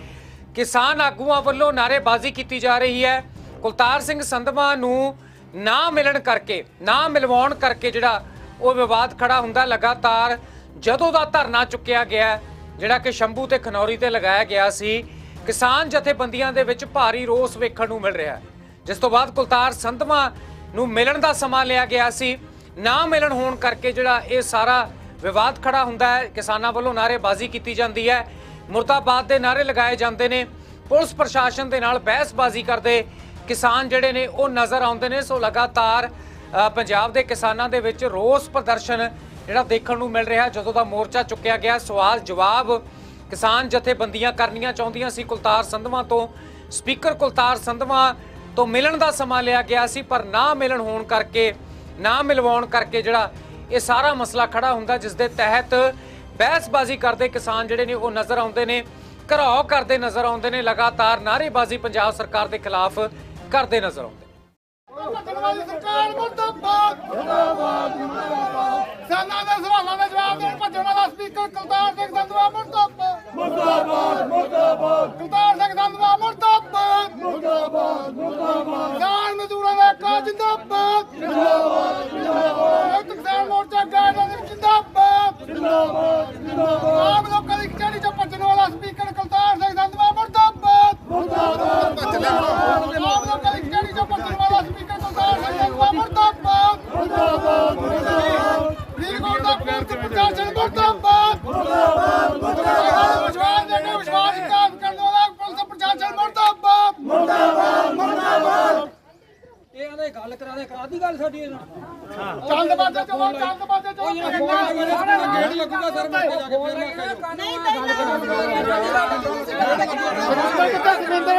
S1: ਕਿਸਾਨ ਆਗੂਆਂ ਵੱਲੋਂ ਨਾਅਰੇਬਾਜ਼ੀ ਕੀਤੀ ਜਾ ਰਹੀ ਹੈ। ਕੁਲਤਾਰ ਸਿੰਘ ਸੰਧਵਾਂ ਨੂੰ ਨਾ ਮਿਲਣ ਕਰਕੇ, ਨਾ ਮਿਲਵਾਉਣ ਕਰਕੇ ਜਿਹੜਾ ਉਹ ਵਿਵਾਦ ਖੜਾ ਹੁੰਦਾ ਲਗਾਤਾਰ ਜਦੋਂ ਦਾ ਧਰਨਾ ਚੁੱਕਿਆ ਗਿਆ ਜਿਹੜਾ ਕਿ ਸ਼ੰਭੂ ਤੇ ਖਨੌਰੀ ਤੇ ਲਗਾਇਆ ਗਿਆ ਸੀ, ਕਿਸਾਨ ਜਥੇਬੰਦੀਆਂ ਦੇ ਵਿੱਚ ਭਾਰੀ ਰੋਸ ਵੇਖਣ ਨੂੰ ਮਿਲ ਰਿਹਾ ਹੈ। ਜਿਸ ਤੋਂ ਬਾਅਦ ਕੁਲਤਾਰ ਸੰਧਵਾਂ ਨੂੰ ਮਿਲਣ ਦਾ ਸਮਾਂ ਲਿਆ ਗਿਆ ਸੀ। ਨਾ ਮਿਲਣ ਹੋਣ ਕਰਕੇ ਜਿਹੜਾ ਇਹ ਸਾਰਾ ਵਿਵਾਦ ਖੜਾ ਹੁੰਦਾ ਹੈ, ਕਿਸਾਨਾਂ ਵੱਲੋਂ ਨਾਅਰੇਬਾਜ਼ੀ ਕੀਤੀ ਜਾਂਦੀ ਹੈ। ਮੁਰਦਾਬਾਦ ਦੇ ਨਾਅਰੇ ਲਗਾਏ ਜਾਂਦੇ ਨੇ। ਪੁਲਿਸ ਪ੍ਰਸ਼ਾਸਨ ਦੇ ਨਾਲ ਬਹਿਸਬਾਜ਼ੀ ਕਰਦੇ ਕਿਸਾਨ ਜਿਹੜੇ ਨੇ, ਉਹ ਨਜ਼ਰ ਆਉਂਦੇ ਨੇ। ਸੋ ਲਗਾਤਾਰ ਪੰਜਾਬ ਦੇ ਕਿਸਾਨਾਂ ਦੇ ਵਿੱਚ ਰੋਸ ਪ੍ਰਦਰਸ਼ਨ ਜਿਹੜਾ ਦੇਖਣ ਨੂੰ ਮਿਲ ਰਿਹਾ, ਜਦੋਂ ਦਾ ਮੋਰਚਾ ਚੁੱਕਿਆ ਗਿਆ। ਸਵਾਲ ਜਵਾਬ ਕਿਸਾਨ ਜਥੇਬੰਦੀਆਂ ਕਰਨੀਆਂ ਚਾਹੁੰਦੀਆਂ ਸੀ। ਕੁਲਤਾਰ ਸੰਧਵਾਂ ਤੋਂ ਸਪੀਕਰ ਕੁਲਤਾਰ ਸੰਧਵਾਂ ਤੋਂ ਮਿਲਣ ਦਾ ਸਮਾਂ ਲਿਆ ਗਿਆ ਸੀ, ਪਰ ਨਾ ਮਿਲਣ ਹੋਣ ਕਰਕੇ ਨਾ ਮਿਲਵਾਉਣ ਕਰਕੇ ਜਿਹੜਾ ਇਹ ਸਾਰਾ ਮਸਲਾ ਖੜਾ ਹੁੰਦਾ ਜਿਸ ਦੇ ਤਹਿਤ ਬਹਿਸਬਾਜ਼ੀ ਕਰਦੇ ਕਿਸਾਨ ਜਿਹੜੇ ਨੇ, ਉਹ ਨਜ਼ਰ ਆਉਂਦੇ ਨੇ, ਘਰਾਓ ਕਰਦੇ ਨਜ਼ਰ ਆਉਂਦੇ ਨੇ, ਲਗਾਤਾਰ ਨਾਅਰੇਬਾਜ਼ੀ ਪੰਜਾਬ ਸਰਕਾਰ ਦੇ ਖਿਲਾਫ ਕਰਦੇ ਨਜ਼ਰ ਆਉਂਦੇ ਨੇ
S2: ਭੱਜਣ ਵਾਲੀ ਸਰਕਾਰ ਮੁਰਦਾਬਾਦ। ਮੁਰਦਾਬਾਦ ਮੁਰਦਾਬਾਦ। ਕਿਸਾਨਾਂ ਦੇ ਸਵਾਲਾਂ ਦੇ ਜਵਾਬ ਦੇਣ ਭੱਜਣ ਵਾਲਾ ਸਪੀਕਰ ਕੁਲਤਾਰ ਸਿੰਘ ਸੰਧਵਾ ਮੁਰਦਾਬਾਦ। ਮੁਰਦਾਬਾਦ ਮੁਰਦਾਬਾਦ। ਕੁਲਤਾਰ ਸਿੰਘ ਸੰਧਵਾ ਮੁਰਦਾਬਾਦ। ਮੁਰਦਾਬਾਦ ਮੁਰਦਾਬਾਦ। ਕਿਸਾਨ ਮਜ਼ਦੂਰਾਂ ਦਾ ਕਾ ਜਿੰਦਾਬਾਦ। ਜਿੰਦਾਬਾਦ ਜਿੰਦਾਬਾਦ। ਕਿਸਾਨ ਮੋਰਚਾ ਗਾਇਦਾਂ ਜਿੰਦਾਬਾਦ। ਜਿੰਦਾਬਾਦ ਜਿੰਦਾਬਾਦ। ਆਮ ਲੋਕਾਂ ਦੀ ਕਿਹੜੀ ਚ ਭੱਜਣ ਵਾਲਾ ਸਪੀਕਰ ਕੁਲਤਾਰ ਸਿੰਘ ਸੰਧਵਾ ਮੁਰਦਾਬਾਦ? ਮੁਰਦਾਬਾਦ ਆਮ ਲੋਕਾਂ ਦੀ ਕਿਹੜੀ ਚ ਭੱਜਣ ਵਾਲਾ ਸਪੀਕਰ ਕੁਲਤਾਰ ਸਿੰਘ ਸੰਧਵਾ ਮੁਰਦਾਬਾਦ ਮੁਰਦਾਬਾਦ ਮੁਰਦਾਬਾਦ ਫਰੀਦਕੋਟ ਦਾ ਪੁਲਿਸ ਪ੍ਰਸ਼ਾਸਨ ਮੁਰਦਾਬਾਦ ਮੁਰਦਾਬਾਦ ਮੁਰਦਾਬਾਦ ਵਿਸ਼ਵਾਸ ਦੇ ਕੇ ਵਿਸ਼ਵਾਸਘਾਤ ਕਰਨ ਵਾਲਾ ਪੁਲਿਸ ਪ੍ਰਸ਼ਾਸਨ ਮੁਰਦਾਬਾਦ ਮੁਰਦਾਬਾਦ ਮੁਰਦਾਬਾਦ
S3: ਇਹ ਆਂਦੇ ਗੱਲ ਕਰਾ ਦੇ ਕਾਦੀ ਗੱਲ ਸਾਡੀ ਇਹਨਾਂ
S2: ਚੰਦ ਬਾਜੇ ਚਲੋ ਚੰਦ ਬਾਜੇ ਚਲੋ
S3: ਗੇੜ ਲੱਗੂਗਾ ਸਰ ਮੈਂ ਜਾ ਕੇ ਫਿਰ ਮੈਂ ਆਖਿਆ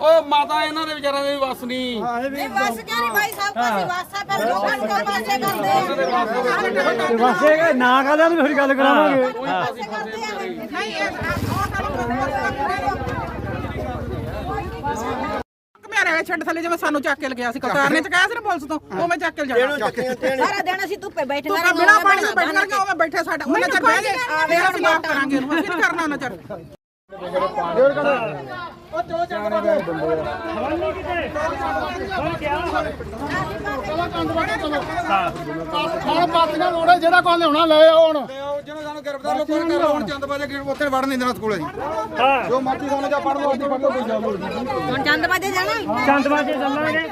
S3: ਓ ਮਾਤਾ ਇਹਨਾਂ ਦੇ ਵਿਚਾਰਾਂ ਦੇ ਵਸ ਨਹੀਂ
S5: ਇਹ ਬਸ ਕਿਆ ਨਹੀਂ ਬਾਈ ਸਭ ਕੁਝ ਵਾਸਾ ਫਿਰ ਲੋਕਾਂ ਨੂੰ ਕੋਈ ਪਾਸੇ ਕਰਦੇ ਆ
S6: ਵਾਸੇ ਨਾ ਕਾਲਿਆਂ ਦੀ ਫਿਰ ਗੱਲ ਕਰਾਵਾਂਗੇ
S7: ਨਹੀਂ ਇਹ ਮੇਰੇ ਵੇ ਛੱਡ ਥੱਲੇ ਜਿਵੇਂ ਸਾਨੂੰ ਚੱਕ ਕੇ ਲਗਿਆ ਸੀ ਕਰਤਾਰ ਨੇ ਚਕਾਇਆ ਸੀ ਨਾ ਪੁਲਿਸ ਤੋਂ ਉਹ ਮੈਂ ਚੱਕ ਕੇ ਜਾਣਾ
S5: ਸਾਰਾ ਦਿਨ ਅਸੀਂ ਧੁੱਪੇ ਬੈਠੇ
S7: ਤੂੰ ਬਿਨਾ ਪਾਣੀ ਤੋਂ ਬੈਠ ਕਰਕੇ ਉਹ ਮੈਂ ਬੈਠੇ ਸਾਡਾ ਉਹਨਾਂ ਚਿਰ ਬਹਿ ਗਏ ਅਸੀਂ ਮਾਫ ਕਰਾਂਗੇ ਉਹਨੂੰ ਅਸੀਂ ਨਹੀਂ ਕਰਨਾ ਉਹਨਾਂ ਚਿਰ
S2: ਹੁਣ ਪਾਤੀਆਂ ਲੋੜੇ ਜਿਹੜਾ ਕੋਈ ਲਿਆਉਣਾ ਲੈ ਆਓ ਹੁਣ
S4: ਜਿਹਨਾਂ ਸਾਨੂੰ ਗ੍ਰਿਫਤਾਰ ਲੋਕਾਂ ਨੇ ਕਰਵਾਉਣ ਚੰਦ ਬਾਜੇ ਗੇਟ ਉੱਥੇ ਵੜ ਨਹੀਂ ਦੇਣਾ ਸਕੂਲ ਅਸੀਂ ਜੋ ਮਰਜ਼ੀ ਸਾਨੂੰ ਜਾਂ ਪੜ੍ਹ ਲਓ ਅਸੀਂ ਪੜ੍ਹ ਲਓ ਕੋਈ ਜਾਓ
S5: ਹੁਣ ਚੰਦ ਬਾਜੇ ਜਾਣਾ
S6: ਚੰਦਵਾਜੇ ਚੱਲਾਂਗੇ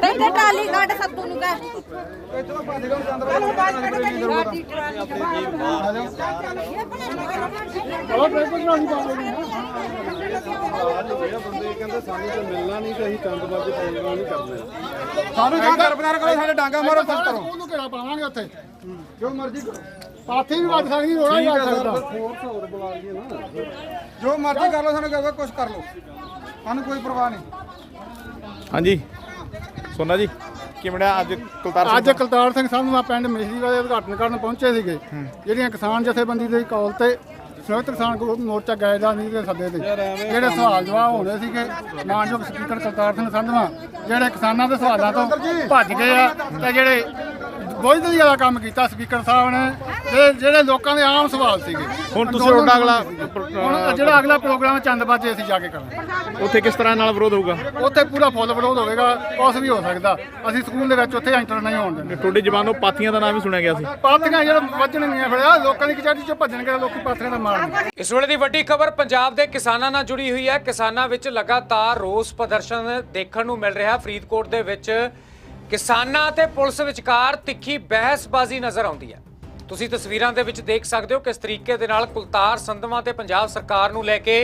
S5: ਤੇ ਟਾਲੀ ਕੱਢ ਸੱਤੂ ਨੂੰ ਕਹਿ।
S4: ਇੱਥੋਂ ਭੱਜ ਗਏ ਚੰਦ ਬਾਜੇ
S5: ਗਾਡੀ ਟਰਾਲੀ
S2: ਚਲੋ ਟ੍ਰੈਫਿਕ ਨਾਲ ਨਹੀਂ ਪਾਉਂਦੇ
S4: ਸਾਨੂੰ ਜਾਂ ਗ੍ਰਿਫਤਾਰ ਕਰੋ ਸਾਡੇ ਡਾਂਗਾ ਮਾਰੋ ਸਭ ਕਰੋ।
S2: ਸਕੂਲ ਨੂੰ ਘੇਰਾ ਪਾਵਾਂਗੇ ਉੱਥੇ।
S4: ਜੋ ਮਰਜ਼ੀ ਕਰੋ।
S2: ਪਾਥੀ ਵੀ ਵੱਜ ਸਕਦੀ ਰੋੜਾ ਵੀ ਵੱਜ ਸਕਦਾ।
S4: ਜੋ ਮਰਜ਼ੀ ਕਰ ਲਓ ਸਾਨੂੰ ਕਹੋ ਕੁਝ ਕਰ ਲਓ। ਸਾਨੂੰ ਕੋਈ ਪਰਵਾਹ ਨਹੀਂ।
S8: ਹਾਂਜੀ। ਸੋਨਾ ਜੀ ਕਿਵੇਂ ਰਿਹਾ ਅੱਜ ਕੁਲਤਾਰ ਸਿੰਘ
S2: ਅੱਜ ਕੁਲਤਾਰ ਸਿੰਘ ਸੰਧਵਾ ਪਿੰਡ ਮਿਸਰੀ ਵਾਲੇ ਉਦਘਾਟਨ ਕਰਨ ਪਹੁੰਚੇ ਸੀਗੇ। ਜਿਹੜੀਆਂ ਕਿਸਾਨ ਜਥੇਬੰਦੀ ਦੇ ਕਾਲ ਤੇ ਸੰਯੁਕਤ ਕਿਸਾਨ ਗਰੁੱਪ ਮੋਰਚਾ ਗਾਇਦਾ ਨਹੀਂ ਦੇ ਸੱਦੇ ਤੇ। ਜਿਹੜੇ ਸਵਾਲ ਜਵਾਬ ਹੋਣੇ ਸੀਗੇ ਮਾਨਯੋਗ ਸਪੀਕਰ ਕੁਲਤਾਰ ਸਿੰਘ ਸੰਧਵਾ ਜਿਹੜੇ ਕਿਸਾਨਾਂ ਦੇ ਸਵਾਲਾਂ ਤੋਂ ਭੱਜ ਗਏ ਆ ਤੇ ਜਿਹੜੇ ਬੋਝਦਲੀ ਵਾਲਾ ਕੰਮ ਕੀਤਾ ਸਪੀਕਰ ਸਾਹਿਬ ਨੇ ਤੇ ਜਿਹੜੇ ਲੋਕਾਂ ਦੇ ਆਮ ਸਵਾਲ ਸੀਗੇ।
S8: ਹੁਣ ਤੁਸੀਂ ਤੁਹਾਡਾ ਅਗਲਾ
S2: ਹੁਣ ਜਿਹੜਾ ਅਗਲਾ ਪ੍ਰੋਗਰਾਮ ਚੰਦਬਾਜੇ ਅਸੀਂ ਜਾ ਕੇ ਕਰਾਂਗੇ।
S8: ਉੱਥੇ ਕਿਸ ਤਰ੍ਹਾਂ ਨਾਲ ਵਿਰੋਧ ਹੋਊਗਾ?
S2: ਉੱਥੇ ਪੂਰਾ ਫੁੱਲ ਵਿਰੋਧ ਹੋਵੇਗਾ ਕੁਛ ਵੀ ਹੋ ਸਕਦਾ। ਅਸੀਂ ਸਕੂਲ ਦੇ ਵਿੱਚ ਉੱਥੇ ਐਂਟਰ ਨਹੀਂ ਹੋਣ ਦਿੰਦੇ
S8: ਤੁਹਾਡੀ ਜ਼ਬਾਨੋਂ ਪਾਥੀਆਂ ਦਾ ਨਾਮ ਵੀ ਸੁਣਿਆ ਗਿਆ ਸੀ।
S2: ਪਾਥੀਆਂ ਜਿਹੜਾ ਵੱਜਣਗੀਆਂ ਫਿਰ ਆਹ ਲੋਕਾਂ ਦੀ ਕਚਹਿਰੀ ਚ ਭੱਜਣਗੇ ਲੋਕੀ ਪਾਥੀਆਂ ਦਾ ਮਾਰਨਗੇ
S1: ਇਸ ਵੇਲੇ ਦੀ ਵੱਡੀ ਖਬਰ ਪੰਜਾਬ ਦੇ ਕਿਸਾਨਾਂ ਨਾਲ ਜੁੜੀ ਹੋਈ ਹੈ। ਕਿਸਾਨਾਂ ਵਿੱਚ ਲਗਾਤਾਰ ਰੋਸ ਪ੍ਰਦਰਸ਼ਨ ਦੇਖਣ ਨੂੰ ਮਿਲ ਰਿਹਾ। ਫਰੀਦਕੋਟ ਦੇ ਵਿੱਚ ਕਿਸਾਨਾਂ ਤੇ ਪੁਲਿਸ ਵਿਚਕਾਰ ਤਿੱਖੀ ਬਹਿਸਬਾਜ਼ੀ ਨਜ਼ਰ ਆਉਂਦੀ ਹੈ। ਤੁਸੀਂ ਤਸਵੀਰਾਂ ਦੇ ਵਿੱਚ ਦੇਖ ਸਕਦੇ ਹੋ ਕਿਸ ਤਰੀਕੇ ਦੇ ਨਾਲ ਕੁਲਤਾਰ ਸੰਧਵਾਂ ਤੇ ਪੰਜਾਬ ਸਰਕਾਰ ਨੂੰ ਲੈ ਕੇ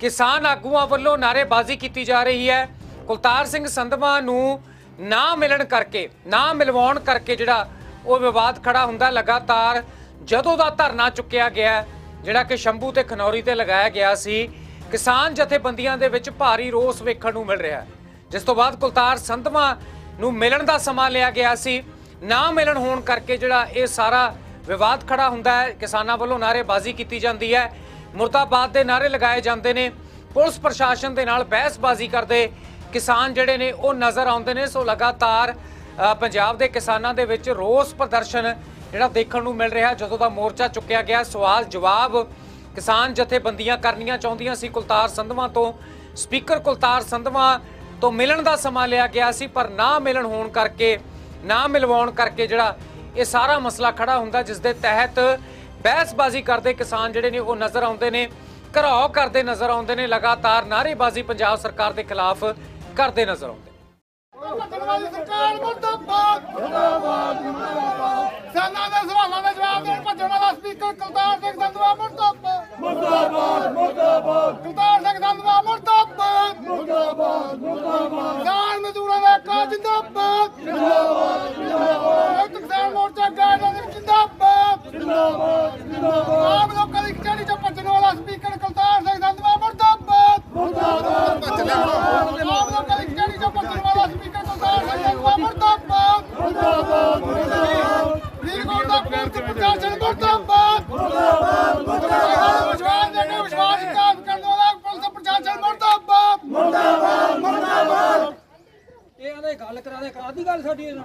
S1: ਕਿਸਾਨ ਆਗੂਆਂ ਵੱਲੋਂ ਨਾਅਰੇਬਾਜ਼ੀ ਕੀਤੀ ਜਾ ਰਹੀ ਹੈ। ਕੁਲਤਾਰ ਸਿੰਘ ਸੰਧਵਾਂ ਨੂੰ ਨਾ ਮਿਲਣ ਕਰਕੇ, ਨਾ ਮਿਲਵਾਉਣ ਕਰਕੇ ਜਿਹੜਾ ਉਹ ਵਿਵਾਦ ਖੜਾ ਹੁੰਦਾ ਲਗਾਤਾਰ ਜਦੋਂ ਦਾ ਧਰਨਾ ਚੁੱਕਿਆ ਗਿਆ ਜਿਹੜਾ ਕਿ ਸ਼ੰਭੂ ਤੇ ਖਨੌਰੀ ਤੇ ਲਗਾਇਆ ਗਿਆ ਸੀ, ਕਿਸਾਨ ਜਥੇਬੰਦੀਆਂ ਦੇ ਵਿੱਚ ਭਾਰੀ ਰੋਸ ਵੇਖਣ ਨੂੰ ਮਿਲ ਰਿਹਾ ਹੈ। ਜਿਸ ਤੋਂ ਬਾਅਦ ਕੁਲਤਾਰ ਸੰਧਵਾਂ ਨੂੰ ਮਿਲਣ ਦਾ ਸਮਾਂ ਲਿਆ ਗਿਆ ਸੀ। ਨਾ ਮਿਲਣ ਹੋਣ ਕਰਕੇ ਜਿਹੜਾ ਇਹ ਸਾਰਾ ਵਿਵਾਦ ਖੜਾ ਹੁੰਦਾ ਹੈ, ਕਿਸਾਨਾਂ ਵੱਲੋਂ ਨਾਅਰੇਬਾਜ਼ੀ ਕੀਤੀ ਜਾਂਦੀ ਹੈ। ਮੁਰਦਾਬਾਦ ਦੇ ਨਾਅਰੇ ਲਗਾਏ ਜਾਂਦੇ ਨੇ। ਪੁਲਿਸ ਪ੍ਰਸ਼ਾਸਨ ਦੇ ਨਾਲ ਬਹਿਸਬਾਜ਼ੀ ਕਰਦੇ ਕਿਸਾਨ ਜਿਹੜੇ ਨੇ, ਉਹ ਨਜ਼ਰ ਆਉਂਦੇ ਨੇ। ਸੋ ਲਗਾਤਾਰ ਪੰਜਾਬ ਦੇ ਕਿਸਾਨਾਂ ਦੇ ਵਿੱਚ ਰੋਸ ਪ੍ਰਦਰਸ਼ਨ ਜਿਹੜਾ ਦੇਖਣ ਨੂੰ ਮਿਲ ਰਿਹਾ, ਜਦੋਂ ਦਾ ਮੋਰਚਾ ਚੁੱਕਿਆ ਗਿਆ। ਸਵਾਲ ਜਵਾਬ ਕਿਸਾਨ ਜਥੇਬੰਦੀਆਂ ਕਰਨੀਆਂ ਚਾਹੁੰਦੀਆਂ ਸੀ। ਕੁਲਤਾਰ ਸੰਧਵਾਂ ਤੋਂ ਸਪੀਕਰ ਕੁਲਤਾਰ ਸੰਧਵਾ ਤੋਂ ਮਿਲਣ ਦਾ ਸਮਾਂ ਲਿਆ ਗਿਆ ਸੀ, ਪਰ ਨਾ ਮਿਲਣ ਹੋਣ ਕਰਕੇ, ਨਾ ਮਿਲਵਾਉਣ ਕਰਕੇ ਜਿਹੜਾ ਇਹ ਸਾਰਾ ਮਸਲਾ ਖੜਾ ਹੁੰਦਾ ਜਿਸ ਦੇ ਤਹਿਤ ਬਹਿਸਬਾਜ਼ੀ ਕਰਦੇ ਕਿਸਾਨ ਜਿਹੜੇ ਨੇ, ਉਹ ਨਜ਼ਰ ਆਉਂਦੇ ਨੇ, ਘਰਾਓ ਕਰਦੇ ਨਜ਼ਰ ਆਉਂਦੇ ਨੇ, ਲਗਾਤਾਰ ਨਾਅਰੇਬਾਜ਼ੀ ਪੰਜਾਬ ਸਰਕਾਰ ਦੇ ਖਿਲਾਫ ਕਰਦੇ ਨਜ਼ਰ ਆਉਂਦੇ ਨੇ
S2: ਸਰਕਾਰ ਮੁਰਦਾਬਾਦ ਮੁਰਦਾਬਾਦ ਮੁਰਦਾਬਾਦ ਸੈਨਾ ਦੇ ਸਵਾਲਾਂ ਦੇ ਜਵਾਬ ਦੇਣ ਭੱਜਣ ਵਾਲਾ ਸਪੀਕਰ ਕੁਲਤਾਰ ਸਿੰਘ ਸੰਧਵਾ ਮੁਰਦਾਬਾਦ ਮੁਰਦਾਬਾਦ ਮੁਰਦਾਬਾਦ ਕੁਲਤਾਰ ਸਿੰਘ ਸੰਧਵਾ ਮੁਰਦਾਬਾਦ ਮੁਰਦਾਬਾਦ ਮੁਰਦਾਬਾਦ ਕਿਸਾਨ ਮਜ਼ਦੂਰਾਂ ਦਾ ਕਾ ਜਿੰਦਾਬਾਦ ਜਿੰਦਾਬਾਦ ਜਿੰਦਾਬਾਦ ਕਿਸਾਨ ਮੋਰਚਾ ਗਾਇਦਾਂ ਜਿੰਦਾਬਾਦ ਜਿੰਦਾਬਾਦ ਜਿੰਦਾਬਾਦ ਆਮ ਲੋਕਾਂ ਦੀ ਕਿਹੜੀ ਚ ਭੱਜਣ ਵਾਲਾ ਸਪੀਕਰ ਕੁਲਤਾਰ ਸਿੰਘ ਸੰਧਵਾ ਮੁਰਦਾਬਾਦ। ਮੁਰਦਾਬਾਦ ਆਮ ਲੋਕਾਂ ਦੀ ਕਿਹੜੀ ਚ ਵਾਲਾ ਸਪੀਕਰ ਕੁਲਤਾਰ ਸਿੰਘ ਸੰਧਵਾ ਮੁਰਦਾਬਾਦ ਮੁਰਦਾਬਾਦ। ਮੁਰਦਾਬਾਦ ਫਰੀਦਕੋਟ ਦਾ ਪੁਲਿਸ ਪ੍ਰਸ਼ਾਸਨ ਮੁਰਦਾਬਾਦ ਮੁਰਦਾਬਾਦ ਮੁਰਦਾਬਾਦ ਵਿਸ਼ਵਾਸ ਦੇ ਕੇ ਵਿਸ਼ਵਾਸਘਾਤ ਕਰਨ ਵਾਲਾ ਪੁਲਿਸ ਪ੍ਰਸ਼ਾਸਨ ਮੁਰਦਾਬਾਦ ਮੁਰਦਾਬਾਦ ਮੁਰਦਾਬਾਦ
S3: ਇਹ ਆਂਦੇ ਗੱਲ ਕਰਾ ਦੇ ਕਾਦੀ ਗੱਲ ਸਾਡੀ ਇਹਨਾਂ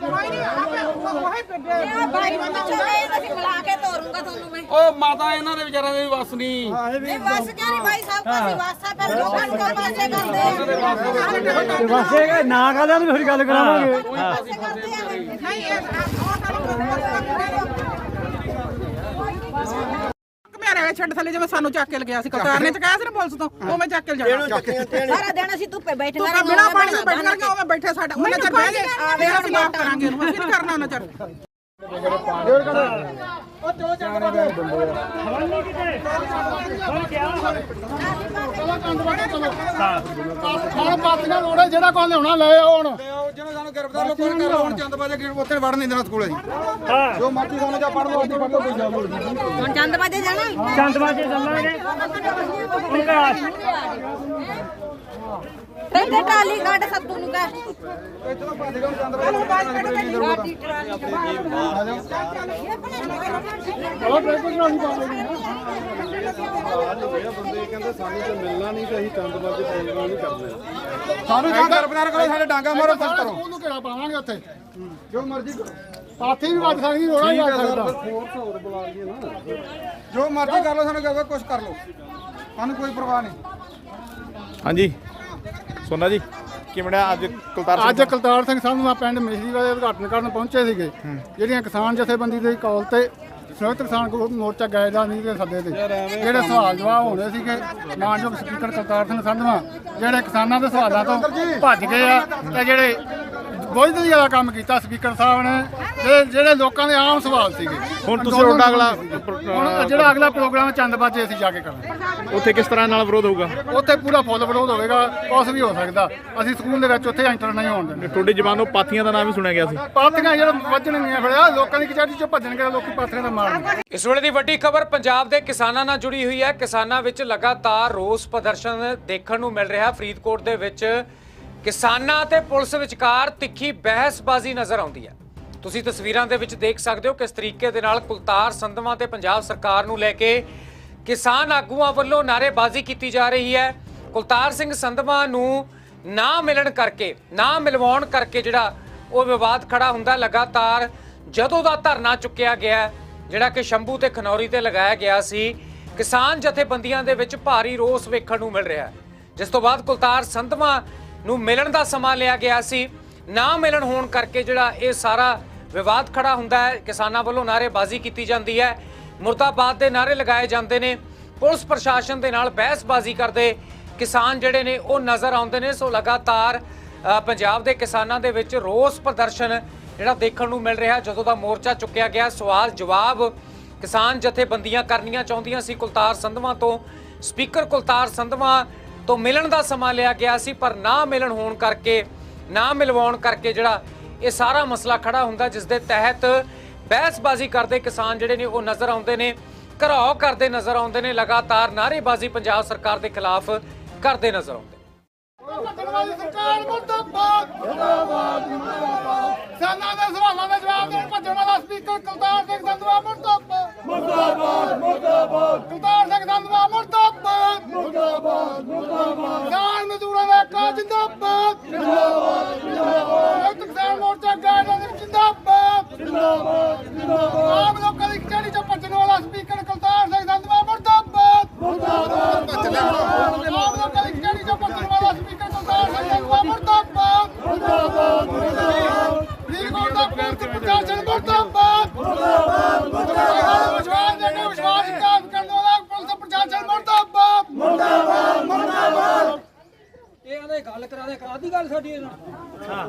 S7: ਕੋਈ ਨਹੀਂ ਆਪੇ ਉਹੀ ਪਿੰਡੇ
S5: ਇਹ ਬਾਈ ਨੂੰ ਚਲੇ ਤਾਂ ਮਿਲਾ ਕੇ ਤੋਰੂੰਗਾ ਤੁਹਾਨੂੰ ਮੈਂ
S3: ਉਹ ਮਾਤਾ ਇਹਨਾਂ ਦੇ ਵਿਚਾਰਿਆਂ ਦੇ ਵੀ ਵਸ ਨਹੀਂ
S5: ਇਹ ਬਸ ਕਿਆ ਨਹੀਂ ਬਾਈ ਸਾਹਿਬ ਕੋਈ ਵਾਸਾ ਫਿਰ ਲੋਕਾਂ ਨੂੰ ਕੋਈ ਕਰਦੇ
S6: ਕਾਹਦਾ ਵੀ ਥੋੜੀ ਗੱਲ ਕਰਾਵਾਂਗੇ
S7: ਨਹੀਂ ਇਹ ਉਹ ਵੇ ਛੱਡ ਥੱਲੇ ਜਿਵੇਂ ਸਾਨੂੰ ਚੱਕ ਕੇ ਲਗਿਆ ਸੀ ਕਰਤਾਰ ਨੇ ਚਕਾਇਆ ਸੀ ਨਾ ਪੁਲਿਸ ਤੋਂ ਉਹ ਮੈਂ ਚੱਕ ਕੇ ਜਾਣਾ
S5: ਸਾਰਾ ਦਿਨ ਅਸੀਂ ਧੁੱਪੇ ਬੈਠੇ
S7: ਤੂੰ ਤਾਂ ਬਿਨਾ ਪਾਣੀ ਤੋਂ ਬੈਠ ਕਰਕੇ ਉਹ ਬੈਠੇ ਸਾਡਾ? ਉਹਨਾਂ ਚਿਰ ਬਹਿ ਗਏ ਆਵੇ ਅਸੀਂ ਮਾਫ ਕਰਾਂਗੇ ਉਹਨੂੰ ਅਸੀਂ ਕਰਨਾ ਉਹਨਾਂ ਚਿਰ।
S2: ਹੁਣ ਪਾਤੀਆਂ ਲੋੜੇ ਜਿਹੜਾ ਕੋਈ ਲਿਆਉਣਾ ਲੈ ਆਓ ਹੁਣ
S4: ਜਿਹਨੇ ਸਾਨੂੰ ਗ੍ਰਿਫਤਾਰ ਲੋਕਾਂ ਨੇ ਹੁਣ ਚੰਦ ਬਾਜੇ ਗੇਟ ਉੱਥੇ ਵੜਨ ਨਹੀਂ ਦੇਣਾ ਸਕੂਲੇ ਜੀ ਜੋ ਮਰਜ਼ੀ ਸਾਨੂੰ ਜਾਂ ਲਓ ਅਸੀਂ ਪੜ੍ਹ ਲਓ ਕੋਈ ਜਾਓ
S5: ਹੁਣ ਚੰਦ ਬਾਜੇ ਜਾਣਾ
S6: ਚੰਦਵਾਜੇ ਚੱਲਾਂਗੇ।
S5: ਕਹਿੰਦੇ ਟਾਲੀ ਕੱਢ ਸੱਤੂ ਨੂੰ ਕਹਿ।
S4: ਚਲੋ ਭੱਜ ਗਏ ਚੰਦ ਬਾਜੇ
S5: ਗਾਡੀ ਟਰਾਲੀ
S2: ਚਲੋ ਟ੍ਰੈਫਿਕ ਨਾਲ ਨਹੀਂ ਪਾਉਂਦੇ
S4: ਸਾਨੂੰ ਜਾਂ ਗ੍ਰਿਫਤਾਰ ਕਰੋ ਸਾਡੇ ਡਾਂਗਾ ਮਾਰੋ ਸਭ ਕਰੋ।
S2: ਸਕੂਲ ਨੂੰ ਕਿਹੜਾ ਪਾਵਾਂਗੇ ਉੱਥੇ।
S4: ਜੋ ਮਰਜ਼ੀ ਕਰੋ।
S2: ਪਾਥੀ ਵੀ ਵੱਜ ਸਕਦੀ ਰੋੜਾ ਵੀ ਵੱਜ ਸਕਦਾ।
S4: ਜੋ ਮਰਜ਼ੀ ਕਰ ਲਓ ਸਾਨੂੰ ਕਹੋ ਕੁਝ ਕਰ ਲਓ। ਸਾਨੂੰ ਕੋਈ ਪਰਵਾਹ ਨਹੀਂ।
S8: ਹਾਂਜੀ। ਸੋਨਾ ਜੀ ਕਿਵੇਂ ਰਿਹਾ ਅੱਜ ਕੁਲਤਾਰ ਸਿੰਘ
S2: ਅੱਜ ਕੁਲਤਾਰ ਸਿੰਘ ਸੰਧਵਾ ਪਿੰਡ ਮਿਸਰੀ ਵਾਲੇ ਉਦਘਾਟਨ ਕਰਨ ਪਹੁੰਚੇ ਸੀਗੇ। ਜਿਹੜੀਆਂ ਕਿਸਾਨ ਜਥੇਬੰਦੀ ਦੇ ਕਾਲ ਤੇ ਸੰਯੁਕਤ ਕਿਸਾਨ ਮੋਰਚਾ ਗਾਇਦਾ ਨਹੀਂ ਦੇ ਸੱਦੇ ਤੇ। ਜਿਹੜੇ ਸਵਾਲ ਜਵਾਬ ਹੋਣੇ ਸੀਗੇ ਮਾਨਯੋਗ ਸਪੀਕਰ ਕੁਲਤਾਰ ਸਿੰਘ ਸੰਧਵਾ ਜਿਹੜੇ ਕਿਸਾਨਾਂ ਦੇ ਸਵਾਲਾਂ ਤੋਂ ਭੱਜ ਗਏ ਆ ਤੇ ਜਿਹੜੇ ਬੋਝਦਲੀ ਵਾਲਾ ਕੰਮ ਕੀਤਾ ਸਪੀਕਰ ਸਾਹਿਬ ਨੇ ਤੇ ਜਿਹੜੇ ਲੋਕਾਂ ਦੇ ਆਮ ਸਵਾਲ ਸੀਗੇ।
S8: ਹੁਣ ਤੁਸੀਂ ਤੁਹਾਡਾ ਅਗਲਾ
S2: ਹੁਣ ਜਿਹੜਾ ਅਗਲਾ ਪ੍ਰੋਗਰਾਮ ਚੰਦਬਾਜੇ ਅਸੀਂ ਜਾ ਕੇ ਕਰਾਂਗੇ।
S8: ਉੱਥੇ ਕਿਸ ਤਰ੍ਹਾਂ ਨਾਲ ਵਿਰੋਧ ਹੋਊਗਾ?
S2: ਉੱਥੇ ਪੂਰਾ ਫੁੱਲ ਵਿਰੋਧ ਹੋਵੇਗਾ ਕੁਛ ਵੀ ਹੋ ਸਕਦਾ। ਅਸੀਂ ਸਕੂਲ ਦੇ ਵਿੱਚ ਉੱਥੇ ਐਂਟਰ ਨਹੀਂ ਹੋਣ ਦਿੰਦੇ
S8: ਤੁਹਾਡੀ ਜ਼ਬਾਨੋਂ ਪਾਥੀਆਂ ਦਾ ਨਾਮ ਵੀ ਸੁਣਿਆ ਗਿਆ ਸੀ।
S2: ਪਾਥੀਆਂ ਜਿਹੜਾ ਵੱਜਣਗੀਆਂ ਫਿਰ ਆਹ ਲੋਕਾਂ ਦੀ ਕਚਹਿਰੀ ਚ ਭੱਜਣਗੇ ਲੋਕੀ ਪਾਥੀਆਂ ਦਾ ਮਾਰਨਗੇ
S1: ਇਸ ਵੇਲੇ ਦੀ ਵੱਡੀ ਖਬਰ ਪੰਜਾਬ ਦੇ ਕਿਸਾਨਾਂ ਨਾਲ ਜੁੜੀ ਹੋਈ ਹੈ। ਕਿਸਾਨਾਂ ਵਿੱਚ ਲਗਾਤਾਰ ਰੋਸ ਪ੍ਰਦਰਸ਼ਨ ਦੇਖਣ ਨੂੰ ਮਿਲ ਰਿਹਾ। ਫਰੀਦਕੋਟ ਦੇ ਵਿੱਚ ਕਿਸਾਨਾਂ ਤੇ ਪੁਲਿਸ ਵਿਚਕਾਰ ਤਿੱਖੀ ਬਹਿਸਬਾਜ਼ੀ ਨਜ਼ਰ ਆਉਂਦੀ ਹੈ। ਤੁਸੀਂ ਤਸਵੀਰਾਂ ਦੇ ਵਿੱਚ ਦੇਖ ਸਕਦੇ ਹੋ ਕਿਸ ਤਰੀਕੇ ਦੇ ਨਾਲ ਕੁਲਤਾਰ ਸੰਧਵਾਂ ਤੇ ਪੰਜਾਬ ਸਰਕਾਰ ਨੂੰ ਲੈ ਕੇ ਕਿਸਾਨ ਆਗੂਆਂ ਵੱਲੋਂ ਨਾਅਰੇਬਾਜ਼ੀ ਕੀਤੀ ਜਾ ਰਹੀ ਹੈ। ਕੁਲਤਾਰ ਸਿੰਘ ਸੰਧਵਾਂ ਨੂੰ ਨਾ ਮਿਲਣ ਕਰਕੇ, ਨਾ ਮਿਲਵਾਉਣ ਕਰਕੇ ਜਿਹੜਾ ਉਹ ਵਿਵਾਦ ਖੜਾ ਹੁੰਦਾ ਲਗਾਤਾਰ ਜਦੋਂ ਦਾ ਧਰਨਾ ਚੁੱਕਿਆ ਗਿਆ ਜਿਹੜਾ ਕਿ ਸ਼ੰਭੂ ਤੇ ਖਨੌਰੀ ਤੇ ਲਗਾਇਆ ਗਿਆ ਸੀ, ਕਿਸਾਨ ਜਥੇਬੰਦੀਆਂ ਦੇ ਵਿੱਚ ਭਾਰੀ ਰੋਸ ਵੇਖਣ ਨੂੰ ਮਿਲ ਰਿਹਾ ਹੈ। ਜਿਸ ਤੋਂ ਬਾਅਦ ਕੁਲਤਾਰ ਸੰਧਵਾਂ ਨੂੰ ਮਿਲਣ ਦਾ ਸਮਾਂ ਲਿਆ ਗਿਆ ਸੀ। ਨਾ ਮਿਲਣ ਹੋਣ ਕਰਕੇ ਜਿਹੜਾ ਇਹ ਸਾਰਾ ਵਿਵਾਦ ਖੜਾ ਹੁੰਦਾ ਹੈ, ਕਿਸਾਨਾਂ ਵੱਲੋਂ ਨਾਅਰੇਬਾਜ਼ੀ ਕੀਤੀ ਜਾਂਦੀ ਹੈ। ਮੁਰਦਾਬਾਦ ਦੇ ਨਾਅਰੇ ਲਗਾਏ ਜਾਂਦੇ ਨੇ। ਪੁਲਿਸ ਪ੍ਰਸ਼ਾਸਨ ਦੇ ਨਾਲ ਬਹਿਸਬਾਜ਼ੀ ਕਰਦੇ ਕਿਸਾਨ ਜਿਹੜੇ ਨੇ, ਉਹ ਨਜ਼ਰ ਆਉਂਦੇ ਨੇ। ਸੋ ਲਗਾਤਾਰ ਪੰਜਾਬ ਦੇ ਕਿਸਾਨਾਂ ਦੇ ਵਿੱਚ ਰੋਸ ਪ੍ਰਦਰਸ਼ਨ ਜਿਹੜਾ ਦੇਖਣ ਨੂੰ ਮਿਲ ਰਿਹਾ, ਜਦੋਂ ਦਾ ਮੋਰਚਾ ਚੁੱਕਿਆ ਗਿਆ। ਸਵਾਲ ਜਵਾਬ ਕਿਸਾਨ ਜਥੇਬੰਦੀਆਂ ਕਰਨੀਆਂ ਚਾਹੁੰਦੀਆਂ ਸੀ। ਕੁਲਤਾਰ ਸੰਧਵਾਂ ਤੋਂ ਸਪੀਕਰ ਕੁਲਤਾਰ ਸੰਧਵਾਂ ਤੋਂ ਮਿਲਣ ਦਾ ਸਮਾਂ ਲਿਆ ਗਿਆ ਸੀ, ਪਰ ਨਾ ਮਿਲਣ ਹੋਣ ਕਰਕੇ, ਨਾ ਮਿਲਵਾਉਣ ਕਰਕੇ ਜਿਹੜਾ ਇਹ ਸਾਰਾ ਮਸਲਾ ਖੜਾ ਹੁੰਦਾ ਜਿਸ ਦੇ ਤਹਿਤ ਬਹਿਸਬਾਜ਼ੀ ਕਰਦੇ ਕਿਸਾਨ ਜਿਹੜੇ ਨੇ ਉਹ ਨਜ਼ਰ ਆਉਂਦੇ ਨੇ, ਘਰਾਓ ਕਰਦੇ ਨਜ਼ਰ ਆਉਂਦੇ ਨੇ, ਲਗਾਤਾਰ ਨਾਅਰੇਬਾਜ਼ੀ ਪੰਜਾਬ ਸਰਕਾਰ ਦੇ ਖਿਲਾਫ ਕਰਦੇ ਨਜ਼ਰ ਆਉਂਦੇ ਨੇ
S2: ਭੱਜਣ ਵਾਲੀ ਸਰਕਾਰ ਮੁਰਦਾਬਾਦ ਮੁਰਦਾਬਾਦ। ਮੁਰਦਾਬਾਦ ਕਿਸਾਨਾਂ ਦੇ ਸਵਾਲਾਂ ਦੇ ਜਵਾਬ ਦੇਣ ਭੱਜਣ ਵਾਲਾ ਸਪੀਕਰ ਕੁਲਤਾਰ ਸਿੰਘ ਸੰਧਵਾ ਮੁਰਦਾਬਾਦ ਮੁਰਦਾਬਾਦ ਮੁਰਦਾਬਾਦ ਕੁਲਤਾਰ ਸਿੰਘ ਸੰਧਵਾ ਮੁਰਦਾਬਾਦ ਮੁਰਦਾਬਾਦ ਮੁਰਦਾਬਾਦ ਕਿਸਾਨ ਮਜ਼ਦੂਰਾਂ ਦਾ ਏਕਾ ਜਿੰਦਾਬਾਦ ਜਿੰਦਾਬਾਦ ਜਿੰਦਾਬਾਦ ਕਿਸਾਨ ਮੋਰਚਾ ਗਾਇਦਾਂ ਜਿੰਦਾਬਾਦ ਜਿੰਦਾਬਾਦ ਜਿੰਦਾਬਾਦ ਆਮ ਲੋਕਾਂ ਦੀ ਕਿਹੜੀ ਚੋਂ ਭੱਜਣ ਵਾਲਾ ਸਪੀਕਰ ਕੁਲਤਾਰ ਸਿੰਘ ਸੰਧਵਾ ਮੁਰਦਾਬਾਦ ਮੁਰਦਾਬਾਦ ਆਮ ਲੋਕਾਂ ਦੀ ਕਿਹੜੀ ਚੋਂ ਭੱਜਣ ਮੁਰਦਾਬਾਦ ਮੁਰਦਾਬਾਦ ਮੁਰਦਾਬਾਦ ਫਰੀਦਕੋਟ ਦਾ ਪੁਲਿਸ ਪ੍ਰਸ਼ਾਸਨ ਮੁਰਦਾਬਾਦ ਮੁਰਦਾਬਾਦ ਮੁਰਦਾਬਾਦ ਵਿਸ਼ਵਾਸ ਦੇ ਵਿਸ਼ਵਾਸ ਕਾਇਮ ਕਰਨ ਵਾਲਾ ਪੁਲਿਸ ਪ੍ਰਸ਼ਾਸਨ ਮੁਰਦਾਬਾਦ ਮੁਰਦਾਬਾਦ ਮੁਰਦਾਬਾਦ
S3: ਇਹ ਆਂਦੇ ਗੱਲ ਕਰਾ ਦੇ ਕਰਾਦੀ ਗੱਲ ਸਾਡੀ ਇਹਨਾਂ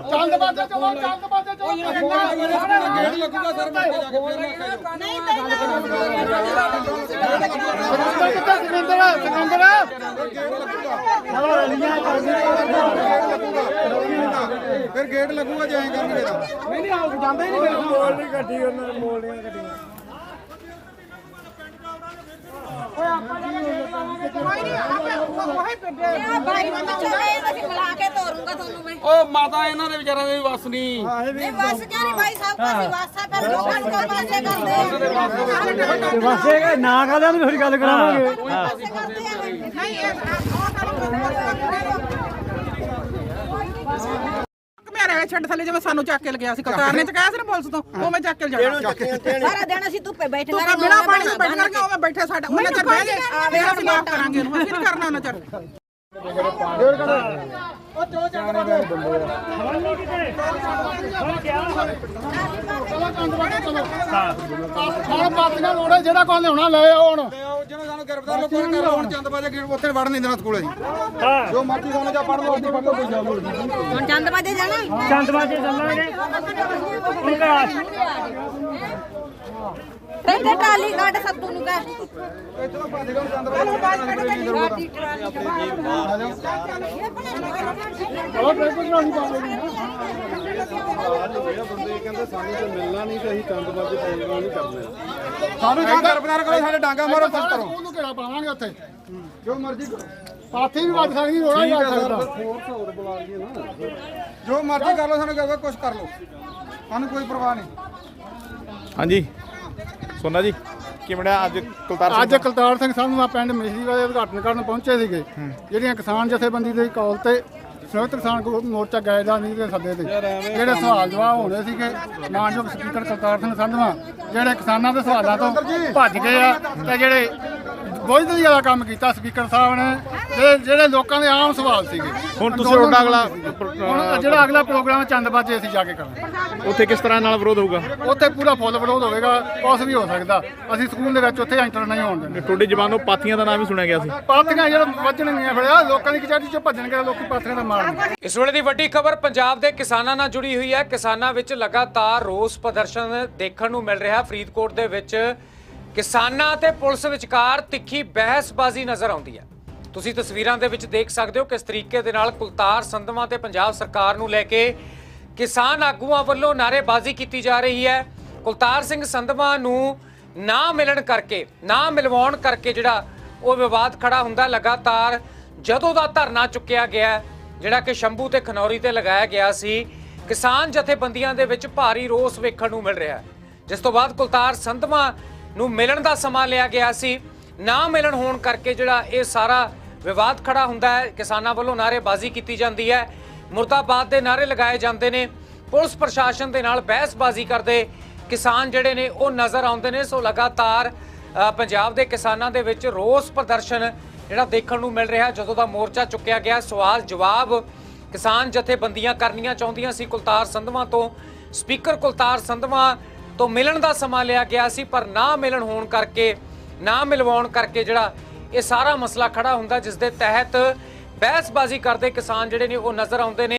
S2: ਚੰਦ ਬਾਜੇ ਚਲੋ ਚੰਦ ਬਾਜੇ ਚਲੋ
S3: ਗੇੜ ਲੱਗੂਗਾ ਸਰ ਮੈਂ ਜਾ ਕੇ ਫੇਰ ਮੈਂ
S2: ਕਿੱਥੇ ਸਿਕੰਦਰ ਸਿਕੰਦਰ
S4: ਫਿਰ ਗੇਟ ਲੱਗੂਗਾ ਜੇ ਐਂ ਕਰਨਗੇ ਤਾਂ।
S7: ਕੋਈ ਨਹੀਂ ਆਪੇ ਉਹੀ ਪਿੰਡੇ
S5: ਇਹ ਬਾਈ ਨੂੰ ਚਲੇ ਅਸੀਂ ਮਿਲਾ ਕੇ ਤੋਰੂੰਗਾ ਤੁਹਾਨੂੰ ਮੈਂ।
S3: ਓ ਮਾਤਾ ਇਹਨਾਂ ਦੇ ਵਿਚਾਰਿਆਂ ਦੇ ਵਸ ਨਹੀਂ
S5: ਨਹੀਂ ਬਸ ਕਿਆ ਨਹੀਂ ਬਾਈ ਸਾਹਿਬ ਕੋਈ ਵਾਸਾ ਫਿਰ ਲੋਕਾਂ ਨੂੰ ਪਾਸੇ ਕਰਦੇ
S6: ਬਸ ਇਹ ਨਾ ਕਾਲਿਆਂ ਨੂੰ ਫਿਰ ਗੱਲ ਕਰਾਵਾਂਗੇ।
S5: ਆ
S7: ਨਹੀਂ ਇਹ ਮੇਰੇ ਛੱਡ ਥੱਲੇ ਜਿਵੇਂ ਸਾਨੂੰ ਚੱਕ ਕੇ ਲਗਿਆ ਸੀ ਕਤਾਰ ਨੇ ਚਕਾਇਆ ਸੀ ਨਾ ਪੁਲਿਸ ਤੋਂ ਉਹ ਮੈਂ ਚੱਕ ਕੇ ਜਾਣਾ
S5: ਸਾਰਾ ਦਿਨ ਅਸੀਂ ਧੁੱਪੇ ਬੈਠੇ
S7: ਤੂੰ ਬਿਨਾ ਪਾਣੀ ਤੋਂ ਬੈਠ ਕਰਕੇ ਉਹ ਮੈਂ ਬੈਠਾ ਸਾਡਾ ਉਹਨਾਂ ਚਿਰ ਬਹਿ ਗਏ ਫੇਰ ਅਸੀਂ ਮਾਫ ਕਰਾਂਗੇ ਉਹਨੂੰ ਅਸੀਂ ਨਹੀਂ ਕਰਨਾ ਉਹਨਾਂ ਚਿਰ।
S2: ਹੁਣ ਪਾਤੀਆਂ ਲੋੜੇ ਜਿਹੜਾ ਕੋਈ ਲਿਆਉਣਾ ਲੈ ਆਓ ਹੁਣ
S4: ਜਿਹਨਾਂ ਸਾਨੂੰ ਗ੍ਰਿਫਤਾਰ ਲੋਕਾਂ ਨੇ ਕਰ ਹੁਣ ਚੰਦਬਾਜੇ ਗੇਟ ਉੱਥੇ ਨਹੀਂ ਦੇਣਾ ਸਕੂਲੇ ਜੀ ਜੋ ਮਰਜ਼ੀ ਸਾਨੂੰ ਜਾਂ ਪੜ੍ਹ ਲਓ ਅਸੀਂ ਪੜ੍ਹ ਲਓ ਕੋਈ ਜਾਓ
S5: ਹੁਣ ਚੰਦ ਵਜੇ ਜਾਣਾ
S6: ਚੰਦਵਾਜੇ ਚੱਲਾਂਗੇ।
S5: ਤੇ ਟਾਲੀ ਕੱਢ ਸੱਤੂ ਨੂੰ ਕਹਿ।
S4: ਇੱਥੋਂ ਭੱਜ ਗਏ ਚੰਦਬਾਜੇ
S5: ਗਾਡੀ ਟਰਾਲੀ
S2: ਚਲੋ ਬਿਲਕੁਲ ਨਹੀਂ ਪਾਉਂਦੇ ਸਾਨੂੰ
S4: ਐਂ ਗ੍ਰਿਫਤਾਰ ਕਰੋ ਸਾਡੇ ਡਾਂਗਾ ਮਾਰੋ ਸਭ ਕਰੋ।
S2: ਸਕੂਲ ਨੂੰ ਕਿਹੜਾ ਪਾਵਾਂਗੇ ਉੱਥੇ।
S4: ਜੋ ਮਰਜ਼ੀ ਕਰੋ।
S2: ਪਾਥੀ ਵੀ ਵੱਜ ਸਕਦੀ ਰੋੜਾ ਵੀ ਵੱਜ ਸਕਦਾ।
S4: ਜੋ ਮਰਜ਼ੀ ਕਰ ਲਓ ਸਾਨੂੰ ਕਹੋਗੇ ਕੁਝ ਕਰ ਲਓ। ਸਾਨੂੰ ਕੋਈ ਪਰਵਾਹ ਨਹੀਂ।
S8: ਹਾਂਜੀ। ਸੋਨਾ ਜੀ ਕਿਵੇਂ ਰਿਹਾ ਅੱਜ ਕੁਲਤਾਰ ਸਿੰਘ
S2: ਅੱਜ ਕੁਲਤਾਰ ਸਿੰਘ ਸਾਹਿਬ ਨੂੰ ਪਿੰਡ ਮਿਸਰੀ ਵਾਲੇ ਉਦਘਾਟਨ ਕਰਨ ਪਹੁੰਚੇ ਸੀਗੇ। ਜਿਹੜੀਆਂ ਕਿਸਾਨ ਜਥੇਬੰਦੀ ਦੇ ਕਾਲ ਤੇ ਸੰਯੁਕਤ ਕਿਸਾਨ ਮੋਰਚਾ ਗਾਇਦਾ ਨਹੀਂ ਦੇ ਸੱਦੇ ਤੇ। ਜਿਹੜੇ ਸਵਾਲ ਜਵਾਬ ਹੋਣੇ ਸੀਗੇ ਮਾਨਯੋਗ ਸਪੀਕਰ ਕੁਲਤਾਰ ਸਿੰਘ ਸੰਧਵਾ ਜਿਹੜੇ ਕਿਸਾਨਾਂ ਦੇ ਸਵਾਲਾਂ ਤੋਂ ਭੱਜ ਗਏ ਆ ਤੇ ਜਿਹੜੇ ਬੁਝਦਲੀ ਵਾਲਾ ਕੰਮ ਕੀਤਾ ਸਪੀਕਰ ਸਾਹਿਬ ਨੇ ਤੇ ਜਿਹੜੇ ਲੋਕਾਂ ਦੇ ਆਮ ਸਵਾਲ ਸੀਗੇ।
S8: ਹੁਣ ਤੁਸੀਂ
S2: ਅੰਦੋਲਨ
S8: ਤੁਹਾਡਾ ਅਗਲਾ
S2: ਸੀਗੇ।
S8: ਪ੍ਰ-
S2: ਹੁਣ ਜਿਹੜਾ ਅਗਲਾ ਪ੍ਰੋਗਰਾਮ ਚੰਦਬਾਜੇ ਅਸੀਂ ਜਾ ਕੇ ਕਰਾਂਗੇ।
S8: ਉੱਥੇ ਕਿਸ ਤਰ੍ਹਾਂ ਨਾਲ ਵਿਰੋਧ ਹੋਊਗਾ?
S2: ਉੱਥੇ ਪੂਰਾ ਫੁੱਲ ਵਿਰੋਧ ਹੋਵੇਗਾ ਕੁਛ ਵੀ ਹੋ ਸਕਦਾ। ਅਸੀਂ ਸਕੂਲ ਦੇ ਵਿੱਚ ਉੱਥੇ ਐਂਟਰ ਨਹੀਂ ਹੋਣ ਦਿੰਦੇ।
S8: ਤੁਹਾਡੀ ਜ਼ਬਾਨੋਂ ਪਾਥੀਆਂ ਦਾ ਨਾਮ ਵੀ ਸੁਣਿਆ ਗਿਆ ਸੀ।
S2: ਪਾਥੀਆਂ ਜਿਹੜਾ ਵੱਜਣਗੀਆਂ ਫਿਰ ਆਹ ਲੋਕਾਂ ਦੀ ਕਚਹਿਰੀ ਚ ਭੱਜਣਗੇ ਲੋਕੀ ਪਾਥੀਆਂ ਦਾ ਮਾਰਨਗੇ
S1: ਇਸ ਵੇਲੇ ਦੀ ਵੱਡੀ ਖਬਰ ਪੰਜਾਬ ਦੇ ਕਿਸਾਨਾਂ ਨਾਲ ਜੁੜੀ ਹੋਈ ਹੈ। ਕਿਸਾਨਾਂ ਵਿੱਚ ਲਗਾਤਾਰ ਰੋਸ ਪ੍ਰਦਰਸ਼ਨ ਦੇਖਣ ਨੂੰ ਮਿਲ ਰਿਹਾ। ਫਰੀਦਕੋਟ ਦੇ ਵਿੱਚ ਕਿਸਾਨਾਂ ਤੇ ਪੁਲਿਸ ਵਿਚਕਾਰ ਤਿੱਖੀ ਬਹਿਸਬਾਜ਼ੀ ਨਜ਼ਰ ਆਉਂਦੀ ਹੈ। ਤੁਸੀਂ ਤਸਵੀਰਾਂ ਦੇ ਵਿੱਚ ਦੇਖ ਸਕਦੇ ਹੋ ਕਿਸ ਤਰੀਕੇ ਦੇ ਨਾਲ ਕੁਲਤਾਰ ਸੰਧਵਾਂ ਤੇ ਪੰਜਾਬ ਸਰਕਾਰ ਨੂੰ ਲੈ ਕੇ ਕਿਸਾਨ ਆਗੂਆਂ ਵੱਲੋਂ ਨਾਅਰੇਬਾਜ਼ੀ ਕੀਤੀ ਜਾ ਰਹੀ ਹੈ। ਕੁਲਤਾਰ ਸਿੰਘ ਸੰਧਵਾਂ ਨੂੰ ਨਾ ਮਿਲਣ ਕਰਕੇ, ਨਾ ਮਿਲਵਾਉਣ ਕਰਕੇ ਜਿਹੜਾ ਉਹ ਵਿਵਾਦ ਖੜਾ ਹੁੰਦਾ ਲਗਾਤਾਰ ਜਦੋਂ ਦਾ ਧਰਨਾ ਚੁੱਕਿਆ ਗਿਆ, ਜਿਹੜਾ ਕਿ ਸ਼ੰਭੂ ਤੇ ਖਨੌਰੀ ਤੇ ਲਗਾਇਆ ਗਿਆ ਸੀ, ਕਿਸਾਨ ਜਥੇਬੰਦੀਆਂ ਦੇ ਵਿੱਚ ਭਾਰੀ ਰੋਸ ਵੇਖਣ ਨੂੰ ਮਿਲ ਰਿਹਾ ਹੈ। ਜਿਸ ਤੋਂ ਬਾਅਦ ਕੁਲਤਾਰ ਸੰਧਵਾਂ ਨੂੰ ਮਿਲਣ ਦਾ ਸਮਾਂ ਲਿਆ ਗਿਆ ਸੀ। ਨਾ ਮਿਲਣ ਹੋਣ ਕਰਕੇ ਜਿਹੜਾ ਇਹ ਸਾਰਾ ਵਿਵਾਦ ਖੜਾ ਹੁੰਦਾ ਹੈ, ਕਿਸਾਨਾਂ ਵੱਲੋਂ ਨਾਅਰੇਬਾਜ਼ੀ ਕੀਤੀ ਜਾਂਦੀ ਹੈ। ਮੁਰਦਾਬਾਦ ਦੇ ਨਾਅਰੇ ਲਗਾਏ ਜਾਂਦੇ ਨੇ। ਪੁਲਿਸ ਪ੍ਰਸ਼ਾਸਨ ਦੇ ਨਾਲ ਬਹਿਸਬਾਜ਼ੀ ਕਰਦੇ ਕਿਸਾਨ ਜਿਹੜੇ ਨੇ, ਉਹ ਨਜ਼ਰ ਆਉਂਦੇ ਨੇ। ਸੋ ਲਗਾਤਾਰ ਪੰਜਾਬ ਦੇ ਕਿਸਾਨਾਂ ਦੇ ਵਿੱਚ ਰੋਸ ਪ੍ਰਦਰਸ਼ਨ ਜਿਹੜਾ ਦੇਖਣ ਨੂੰ ਮਿਲ ਰਿਹਾ, ਜਦੋਂ ਦਾ ਮੋਰਚਾ ਚੁੱਕਿਆ ਗਿਆ। ਸਵਾਲ ਜਵਾਬ ਕਿਸਾਨ ਜਥੇਬੰਦੀਆਂ ਕਰਨੀਆਂ ਚਾਹੁੰਦੀਆਂ ਸੀ। ਕੁਲਤਾਰ ਸੰਧਵਾਂ ਤੋਂ ਸਪੀਕਰ ਕੁਲਤਾਰ ਸੰਧਵਾਂ ਤੋਂ ਮਿਲਣ ਦਾ ਸਮਾਂ ਲਿਆ ਗਿਆ ਸੀ, ਪਰ ਨਾ ਮਿਲਣ ਹੋਣ ਕਰਕੇ, ਨਾ ਮਿਲਵਾਉਣ ਕਰਕੇ ਜਿਹੜਾ ਇਹ ਸਾਰਾ ਮਸਲਾ ਖੜਾ ਹੁੰਦਾ, ਜਿਸ ਦੇ ਤਹਿਤ ਬਹਿਸਬਾਜ਼ੀ ਕਰਦੇ ਕਿਸਾਨ ਜਿਹੜੇ ਨੇ ਉਹ ਨਜ਼ਰ ਆਉਂਦੇ ਨੇ।